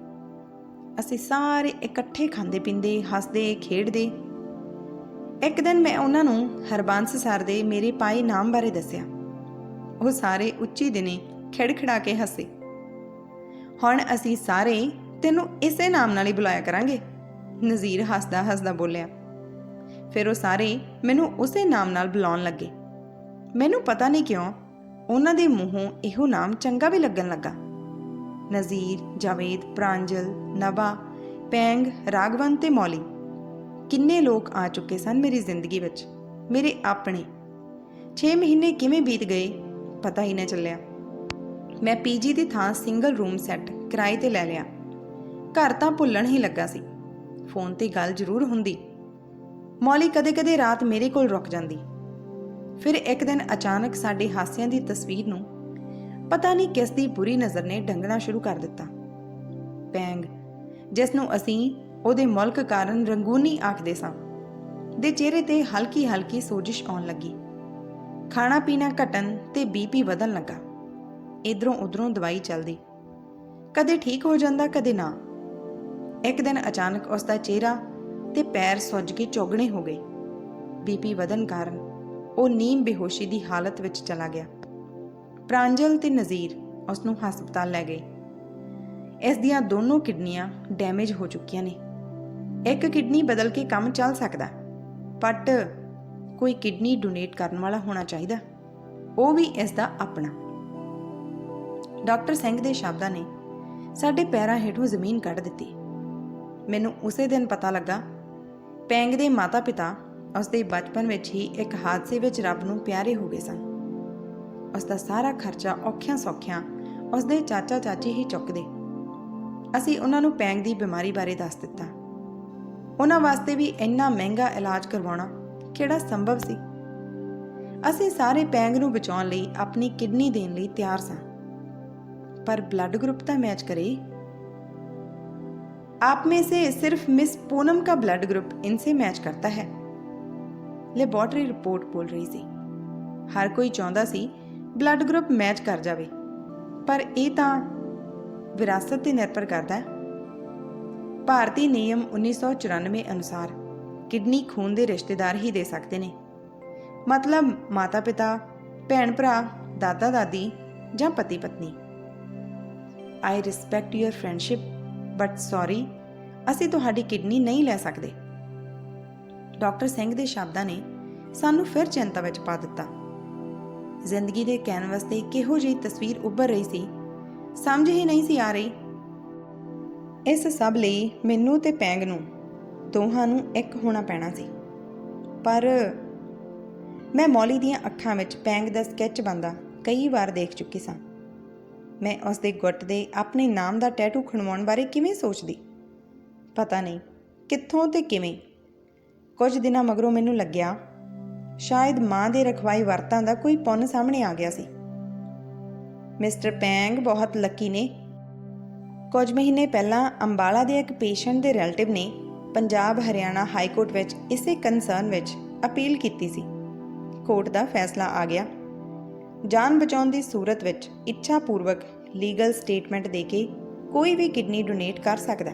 ਅਸੀਂ ਸਾਰੇ ਇਕੱਠੇ ਖਾਂਦੇ ਪੀਂਦੇ, ਹੱਸਦੇ, ਖੇਡਦੇ। ਇੱਕ ਦਿਨ ਮੈਂ ਉਹਨਾਂ ਨੂੰ ਹਰਬੰਸ ਸਰ ਦੇ ਮੇਰੇ ਪਾਏ ਨਾਮ ਬਾਰੇ ਦੱਸਿਆ। ਉਹ ਸਾਰੇ ਉੱਚੀ ਦਿਨੇ ਖਿੜਖਿੜਾ ਕੇ ਹੱਸੇ। ਹੁਣ ਅਸੀਂ ਸਾਰੇ ਤੈਨੂੰ ਇਸੇ ਨਾਮ ਨਾਲ ਹੀ ਬੁਲਾਇਆ ਕਰਾਂਗੇ, ਨਜ਼ੀਰ ਹੱਸਦਾ ਹੱਸਦਾ ਬੋਲਿਆ। ਫਿਰ ਉਹ ਸਾਰੇ ਮੈਨੂੰ ਉਸੇ ਨਾਮ ਨਾਲ ਬੁਲਾਉਣ ਲੱਗੇ। ਮੈਨੂੰ ਪਤਾ ਨਹੀਂ ਕਿਉਂ ਉਹਨਾਂ ਦੇ ਮੂੰਹੋਂ ਇਹੋ ਨਾਮ ਚੰਗਾ ਵੀ ਲੱਗਣ ਲੱਗਾ। ਨਜ਼ੀਰ, ਜਾਵੇਦ, ਪ੍ਰਾਂਜਲ, ਨਵਾ, ਪੈਂਗ ਰਾਗਵਨ ਤੇ ਮੌਲੀ। ਕਿੰਨੇ ਲੋਕ ਆ ਚੁੱਕੇ ਸਨ ਮੇਰੀ ਜ਼ਿੰਦਗੀ ਵਿੱਚ, ਮੇਰੇ ਆਪਣੇ। 6 ਮਹੀਨੇ ਕਿਵੇਂ ਬੀਤ ਗਏ ਪਤਾ ਹੀ ਨਾ ਚੱਲਿਆ। ਮੈਂ ਪੀਜੀ ਦੀ ਥਾਂ ਸਿੰਗਲ ਰੂਮ ਸੈੱਟ ਕਿਰਾਏ ਤੇ ਲੈ ਲਿਆ। ਘਰ ਤਾਂ ਭੁੱਲਣ ਹੀ ਲੱਗਾ ਸੀ। ਫੋਨ ਤੇ ਗੱਲ ਜ਼ਰੂਰ ਹੁੰਦੀ। ਮੌਲੀ ਕਦੇ-ਕਦੇ ਰਾਤ ਮੇਰੇ ਕੋਲ ਰੁਕ ਜਾਂਦੀ। ਫਿਰ ਇੱਕ ਦਿਨ ਅਚਾਨਕ ਸਾਡੇ ਹਾਸਿਆਂ ਦੀ ਤਸਵੀਰ ਨੂੰ ਪਤਾ ਨਹੀਂ ਕਿਸ ਦੀ ਬੁਰੀ ਨਜ਼ਰ ਨੇ ਡੰਗਣਾ ਸ਼ੁਰੂ ਕਰ ਦਿੱਤਾ। ਪੈਂਗ, ਜਿਸ ਨੂੰ ਅਸੀਂ ਉਹਦੇ ਮੁਲਕ ਕਾਰਨ ਰੰਗੂਨੀ ਆਖਦੇ ਸਾਂ, ਦੇ ਚਿਹਰੇ ਤੇ ਹਲਕੀ ਹਲਕੀ ਸੋਜਿਸ਼ ਆਉਣ ਲੱਗੀ। ਖਾਣਾ ਪੀਣਾ ਘਟਣ ਤੇ ਬੀਪੀ ਵਧਣ ਲੱਗਾ। ਇਧਰੋਂ ਉਧਰੋਂ ਦਵਾਈ ਚੱਲਦੀ। ਕਦੇ ਠੀਕ ਹੋ ਜਾਂਦਾ, ਕਦੇ ਨਾ। ਇੱਕ ਦਿਨ ਅਚਾਨਕ ਉਸ ਦਾ ਚਿਹਰਾ ਤੇ ਪੈਰ ਸੁੱਜ ਕੇ ਚੌਗਣੇ ਹੋ ਗਏ। ਬੀਪੀ ਵਧਨ ਕਾਰਨ ਉਹ ਨੀਮ ਬੇਹੋਸ਼ੀ ਦੀ ਹਾਲਤ ਵਿੱਚ ਚਲਾ ਗਿਆ। ਪ੍ਰਾਂਜਲ ਤੇ ਨਜ਼ੀਰ ਉਸ ਨੂੰ ਹਸਪਤਾਲ ਲੈ ਗਏ। ਇਸ ਦੀਆਂ ਦੋਨੋਂ ਕਿਡਨੀਆਂ ਡੈਮੇਜ ਹੋ ਚੁੱਕੀਆਂ ਨੇ। ਇੱਕ ਕਿਡਨੀ ਬਦਲ ਕੇ ਕੰਮ ਚੱਲ ਸਕਦਾ ਬਟ ਕੋਈ ਕਿਡਨੀ ਡੋਨੇਟ ਕਰਨ ਵਾਲਾ ਹੋਣਾ ਚਾਹੀਦਾ। ਉਹ ਵੀ ਇਸ ਦਾ ਆਪਣਾ। ਡਾਕਟਰ ਸਿੰਘ ਦੇ ਸ਼ਬਦਾਂ ਨੇ ਸਾਡੇ ਪੈਰਾਂ ਹੇਠੋਂ ਜ਼ਮੀਨ ਕੱਢ ਦਿੱਤੀ। ਮੈਨੂੰ ਉਸੇ ਦਿਨ ਪਤਾ ਲੱਗਾ, ਪੈਂਗ ਦੇ ਮਾਤਾ-ਪਿਤਾ ਉਸ ਦੇ ਬਚਪਨ ਵਿੱਚ ਹੀ ਇੱਕ ਹਾਦਸੇ ਵਿੱਚ ਰੱਬ ਨੂੰ ਪਿਆਰੇ ਹੋ ਗਏ ਸਨ। ਉਸ ਦਾ ਸਾਰਾ ਖਰਚਾ ਔਖਿਆਂ ਸੌਖਿਆਂ ਉਸ ਦੇ ਚਾਚਾ ਚਾਚੀ ਹੀ ਚੁੱਕਦੇ। ਅਸੀਂ ਉਹਨਾਂ ਨੂੰ ਪੈਂਗ ਦੀ ਬਿਮਾਰੀ ਬਾਰੇ ਦੱਸ ਦਿੱਤਾ। ਉਹਨਾਂ ਵਾਸਤੇ ਵੀ ਇੰਨਾ ਮਹਿੰਗਾ ਇਲਾਜ ਕਰਵਾਉਣਾ ਕਿਹੜਾ ਸੰਭਵ ਸੀ ਅਸੀਂ ਸਾਰੇ ਪੈਂਗ ਨੂੰ ਬਚਾਉਣ ਲਈ ਆਪਣੀ ਕਿਡਨੀ ਦੇਣ ਲਈ ਤਿਆਰ ਸਾਂ पर ब्लड ग्रुप ਤਾਂ मैच करे आप में से सिर्फ मिस पूनम का ब्लड ग्रुप इनसे मैच करता है ਲੈਬੋਰਟਰੀ ਰਿਪੋਰਟ ਬੋਲ ਰਹੀ ਸੀ ਹਰ ਕੋਈ ਚਾਹੁੰਦਾ ਸੀ ਬਲੱਡ ਗਰੁੱਪ ਮੈਚ ਕਰ ਜਾਵੇ ਪਰ ਇਹ ਤਾਂ ਵਿਰਾਸਤ ਤੇ ਨਿਰਭਰ ਕਰਦਾ ਹੈ ਭਾਰਤੀ ਨਿਯਮ 1994 ਅਨੁਸਾਰ ਕਿਡਨੀ ਖੂਨ ਦੇ ਰਿਸ਼ਤੇਦਾਰ ਹੀ ਦੇ ਸਕਦੇ ਨੇ। ਮਤਲਬ ਮਾਤਾ-ਪਿਤਾ ਭੈਣ ਭਰਾ ਦਾਦਾ-ਦਾਦੀ ਜਾਂ ਪਤੀ ਪਤਨੀ I respect your friendship but sorry ਅਸੀਂ ਤੁਹਾਡੀ ਕਿਡਨੀ ਨਹੀਂ ਲੈ ਸਕਦੇ। ਡਾਕਟਰ ਸਿੰਘ ਦੇ ਸ਼ਬਦਾਂ ਨੇ ਸਾਨੂੰ ਫਿਰ ਚਿੰਤਾ ਵਿੱਚ ਪਾ ਦਿੱਤਾ। ਜ਼ਿੰਦਗੀ ਦੇ ਕੈਨਵਸ ਤੇ ਕਿਹੋ ਜਿਹੀ ਤਸਵੀਰ ਉੱਭਰ ਰਹੀ ਸੀ, ਸਮਝ ਹੀ ਨਹੀਂ ਸੀ ਆ ਰਹੀ। ਇਸ ਸਭ ਲਈ ਮੈਨੂੰ ਤੇ ਪੈਂਗ ਨੂੰ ਦੋਹਾਂ ਨੂੰ ਇੱਕ ਹੋਣਾ ਪੈਣਾ ਸੀ। ਪਰ ਮੈਂ ਮੌਲੀ ਦੀਆਂ ਅੱਖਾਂ ਵਿੱਚ ਪੈਂਗ ਦਾ ਸਕੈਚ ਬੰਦਾ ਕਈ ਵਾਰ ਦੇਖ ਚੁੱਕੀ ਸਾਂ। ਮੈਂ ਉਸ ਦੇ ਗੁੱਟ ਦੇ ਆਪਣੇ ਨਾਮ ਦਾ ਟੈਟੂ ਖਣਵਾਉਣ ਬਾਰੇ ਕਿਵੇਂ ਸੋਚਦੀ? ਪਤਾ ਨਹੀਂ ਕਿੱਥੋਂ ਤੇ ਕਿਵੇਂ। ਕੁਝ ਦਿਨਾਂ ਮਗਰੋਂ ਮੈਨੂੰ ਲੱਗਿਆ, ਸ਼ਾਇਦ ਮਾਂ ਦੇ ਰਖਵਾਈ ਵਰਤਾਂ ਦਾ ਕੋਈ ਪੁੰਨ ਸਾਹਮਣੇ ਆ ਗਿਆ ਸੀ। ਮਿਸਟਰ ਪੈਂਗ ਬਹੁਤ ਲੱਕੀ ਨੇ। ਕੁਝ ਮਹੀਨੇ ਪਹਿਲਾਂ ਅੰਬਾਲਾ ਦੇ ਇੱਕ ਪੇਸ਼ੈਂਟ ਦੇ ਰਿਲੇਟਿਵ ਨੇ ਪੰਜਾਬ ਹਰਿਆਣਾ ਹਾਈ ਕੋਰਟ ਵਿੱਚ ਇਸੇ ਕੰਸਰਨ ਵਿੱਚ ਅਪੀਲ ਕੀਤੀ ਸੀ। ਕੋਰਟ ਦਾ ਫੈਸਲਾ ਆ ਗਿਆ। ਜਾਨ ਬਚਾਉਣ ਦੀ ਸੂਰਤ ਵਿੱਚ ਇੱਛਾ ਪੂਰਵਕ ਲੀਗਲ ਸਟੇਟਮੈਂਟ ਦੇ ਕੇ ਕੋਈ ਵੀ ਕਿਡਨੀ ਡੋਨੇਟ ਕਰ ਸਕਦਾ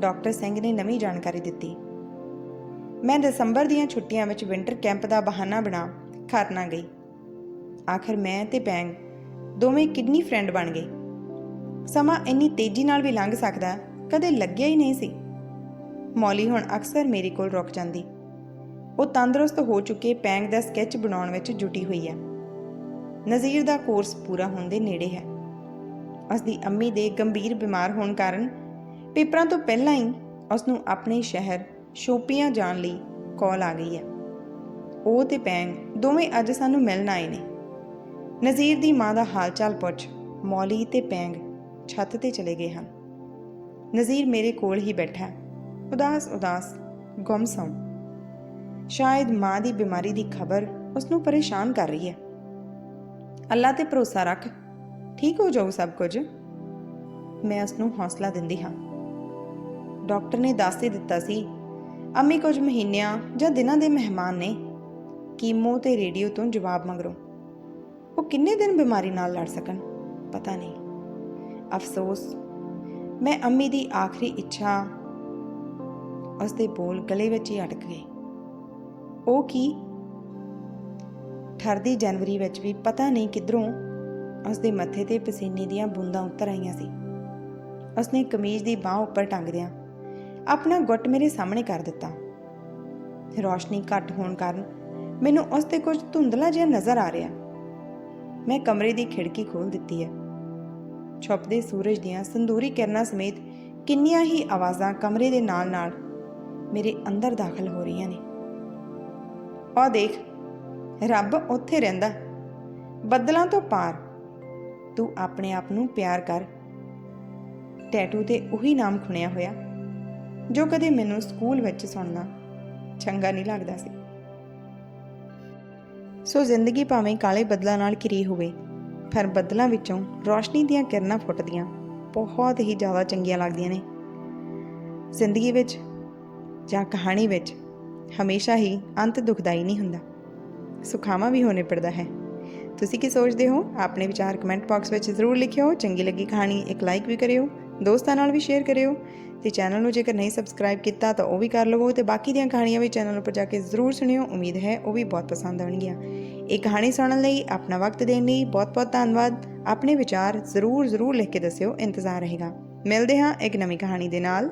ਡਾਕਟਰ ਸਿੰਘ ਨੇ ਨਵੀਂ ਜਾਣਕਾਰੀ ਦਿੱਤੀ। ਮੈਂ ਦਸੰਬਰ ਦੀਆਂ ਛੁੱਟੀਆਂ ਵਿੱਚ ਵਿੰਟਰ ਕੈਂਪ ਦਾ ਬਹਾਨਾ ਬਣਾ ਖਰਨਾ ਗਈ। ਆਖਰ ਮੈਂ ਤੇ ਪੈਂਗ ਦੋਵੇਂ ਕਿਡਨੀ ਫਰੈਂਡ ਬਣ ਗਏ। ਸਮਾਂ ਇੰਨੀ ਤੇਜ਼ੀ ਨਾਲ ਵੀ ਲੰਘ ਸਕਦਾ ਕਦੇ ਲੱਗਿਆ ਹੀ ਨਹੀਂ ਸੀ। ਮੌਲੀ ਹੁਣ ਅਕਸਰ ਮੇਰੇ ਕੋਲ ਰੁਕ ਜਾਂਦੀ। ਉਹ ਤੰਦਰੁਸਤ ਹੋ ਚੁੱਕੇ ਪੈਂਗ ਦਾ ਸਕੈਚ ਬਣਾਉਣ ਵਿੱਚ ਜੁਟੀ ਹੋਈ ਹੈ। ਨਜ਼ੀਰ ਦਾ ਕੋਰਸ ਪੂਰਾ ਹੋਣ ਦੇ ਨੇੜੇ ਹੈ। ਉਸ ਦੀ ਅੰਮੀ ਦੇ ਗੰਭੀਰ ਬਿਮਾਰ ਹੋਣ ਕਾਰਨ ਪੇਪਰਾਂ ਤੋਂ ਪਹਿਲਾਂ ਹੀ ਉਸ ਨੂੰ ਆਪਣੇ ਸ਼ਹਿਰ ਸ਼ੋਪੀਆਂ ਜਾਣ ਲਈ ਕਾਲ ਆ ਗਈ ਹੈ। ਉਹ ਤੇ ਪੈਂਗ ਦੋਵੇਂ ਅੱਜ ਸਾਨੂੰ ਮਿਲਣ ਆਏ ਨੇ। ਨਜ਼ੀਰ ਦੀ ਮਾਂ ਦਾ ਹਾਲਚਾਲ ਪੁੱਛ ਮੌਲੀ ਤੇ ਪੈਂਗ ਛੱਤ ਤੇ ਚਲੇ ਗਏ ਹਨ। ਨਜ਼ੀਰ ਮੇਰੇ ਕੋਲ ਹੀ ਬੈਠਾ ਹੈ। ਉਦਾਸ ਉਦਾਸ ਗੁੰਮਸਮ ਸ਼ਾਇਦ ਮਾਂ ਦੀ ਬਿਮਾਰੀ ਦੀ ਖਬਰ ਉਸ ਨੂੰ ਪਰੇਸ਼ਾਨ ਕਰ ਰਹੀ ਹੈ। ਅੱਲਾ ਤੇ ਭਰੋਸਾ ਰੱਖ, ਠੀਕ ਹੋ ਜਾਊ ਸਭ ਕੁਝ। ਮੈਂ ਉਸ ਨੂੰ ਹੌਸਲਾ ਦਿੰਦੀ ਹਾਂ। ਡਾਕਟਰ ਨੇ ਦੱਸ ਹੀ ਦਿੱਤਾ ਸੀ, ਅੰਮੀ ਕੁਝ ਮਹੀਨਿਆਂ ਜਾਂ ਦਿਨਾਂ ਦੇ ਮਹਿਮਾਨ ਨੇ। ਕੀਮੋ ਤੇ ਰੇਡੀਓ ਤੋਂ ਜਵਾਬ ਮੰਗਰੋ। ਉਹ ਕਿੰਨੇ ਦਿਨ ਬਿਮਾਰੀ ਨਾਲ ਲੜ ਸਕਣ? ਪਤਾ ਨਹੀਂ। ਅਫਸੋਸ, ਮੈਂ ਅੰਮੀ ਦੀ ਆਖਰੀ ਇੱਛਾ ਉਸ ਦੇ ਬੋਲ ਗਲੇ ਵਿੱਚ ਹੀ ਅਟਕ ਗਏ। ਉਹ ਕੀ? ਠਰਦੀ ਜਨਵਰੀ ਵਿੱਚ ਵੀ ਪਤਾ ਨਹੀਂ ਕਿਧਰੋਂ ਉਸ ਦੇ ਮੱਥੇ ਤੇ ਪਸੀਨੇ ਦੀਆਂ ਬੂੰਦਾਂ ਉਤਰ ਆਈਆਂ ਸੀ। ਉਸਨੇ ਕਮੀਜ਼ ਦੀ ਬਾਹ ਉੱਪਰ ਟੰਗਦਿਆਂ ਆਪਣਾ ਗੁੱਟ ਮੇਰੇ ਸਾਹਮਣੇ ਕਰ ਦਿੱਤਾ। ਰੋਸ਼ਨੀ ਘੱਟ ਹੋਣ ਕਾਰਨ ਮੈਨੂੰ ਉਸ ਤੇ ਕੁਝ ਧੁੰਦਲਾ ਜਿਹਾ ਨਜ਼ਰ ਆ ਰਿਹਾ। ਮੈਂ ਕਮਰੇ ਦੀ ਖਿੜਕੀ ਖੋਲ ਦਿੱਤੀ ਹੈ। ਛੁਪਦੇ ਸੂਰਜ ਦੀਆਂ ਸੰਦੂਰੀ ਕਿਰਨਾਂ ਸਮੇਤ ਕਿੰਨੀਆਂ ਹੀ ਆਵਾਜ਼ਾਂ ਕਮਰੇ ਦੇ ਨਾਲ-ਨਾਲ ਮੇਰੇ ਅੰਦਰ ਦਾਖਲ ਹੋ ਰਹੀਆਂ ਨੇ। ਆ ਦੇਖ, ਰੱਬ ਉੱਥੇ ਰਹਿੰਦਾ। ਬੱਦਲਾਂ ਤੋਂ ਪਾਰ। ਤੂੰ ਆਪਣੇ ਆਪ ਨੂੰ ਪਿਆਰ ਕਰ। ਟੈਟੂ ਤੇ ਉਹੀ ਨਾਮ ਖੁਣਿਆ ਹੋਇਆ, ਜੋ ਕਦੇ ਮੈਨੂੰ ਸਕੂਲ ਵਿੱਚ ਸੁਣਨਾ ਚੰਗਾ ਨਹੀਂ ਲੱਗਦਾ ਸੀ। ਸੋ ਜ਼ਿੰਦਗੀ ਭਾਵੇਂ ਕਾਲੇ ਬੱਦਲਾਂ ਨਾਲ ਘਿਰੀ ਹੋਵੇ, ਪਰ ਬੱਦਲਾਂ ਵਿੱਚੋਂ ਰੋਸ਼ਨੀ ਦੀਆਂ ਕਿਰਨਾਂ ਫੁੱਟਦੀਆਂ ਬਹੁਤ ਹੀ ਜ਼ਿਆਦਾ ਚੰਗੀਆਂ ਲੱਗਦੀਆਂ ਨੇ। ਜ਼ਿੰਦਗੀ ਵਿੱਚ ਜਾਂ ਕਹਾਣੀ ਵਿੱਚ ਹਮੇਸ਼ਾ ਹੀ ਅੰਤ ਦੁਖਦਾਈ ਨਹੀਂ ਹੁੰਦਾ। ਸੁਖਾਵਾਂ ਵੀ ਹੋਣੇ ਪੜਦਾ ਹੈ। ਤੁਸੀਂ ਕੀ ਸੋਚਦੇ ਹੋ? ਆਪਣੇ ਵਿਚਾਰ ਕਮੈਂਟ ਬਾਕਸ ਵਿੱਚ ਜ਼ਰੂਰ ਲਿਖਿਓ। ਚੰਗੀ ਲੱਗੀ ਕਹਾਣੀ, ਇੱਕ ਲਾਈਕ ਵੀ ਕਰਿਓ। ਦੋਸਤਾਂ ਨਾਲ ਵੀ ਸ਼ੇਅਰ ਕਰਿਓ। ਤੇ ਚੈਨਲ ਨੂੰ ਜੇਕਰ ਨਹੀਂ ਸਬਸਕ੍ਰਾਈਬ ਕੀਤਾ, ਤਾਂ ਉਹ ਵੀ ਕਰ ਲਵੋ ਤੇ ਬਾਕੀ ਦੀਆਂ ਕਹਾਣੀਆਂ ਵੀ ਚੈਨਲ ਉੱਪਰ ਜਾ ਕੇ ਜ਼ਰੂਰ ਸੁਣਿਓ। ਉਮੀਦ ਹੈ ਉਹ ਵੀ ਬਹੁਤ ਪਸੰਦ ਆਉਣਗੀਆਂ। ਇਹ ਕਹਾਣੀ ਸੁਣਨ ਲਈ ਆਪਣਾ ਵਕਤ ਦੇਣ ਲਈ ਬਹੁਤ-ਬਹੁਤ ਧੰਨਵਾਦ। ਆਪਣੇ ਵਿਚਾਰ ਜ਼ਰੂਰ ਜ਼ਰੂਰ ਲਿਖ ਕੇ ਦੱਸਿਓ। ਇੰਤਜ਼ਾਰ ਰਹੇਗਾ। ਮਿਲਦੇ ਹਾਂ ਇੱਕ ਨਵੀਂ ਕਹਾਣੀ ਦੇ ਨਾਲ।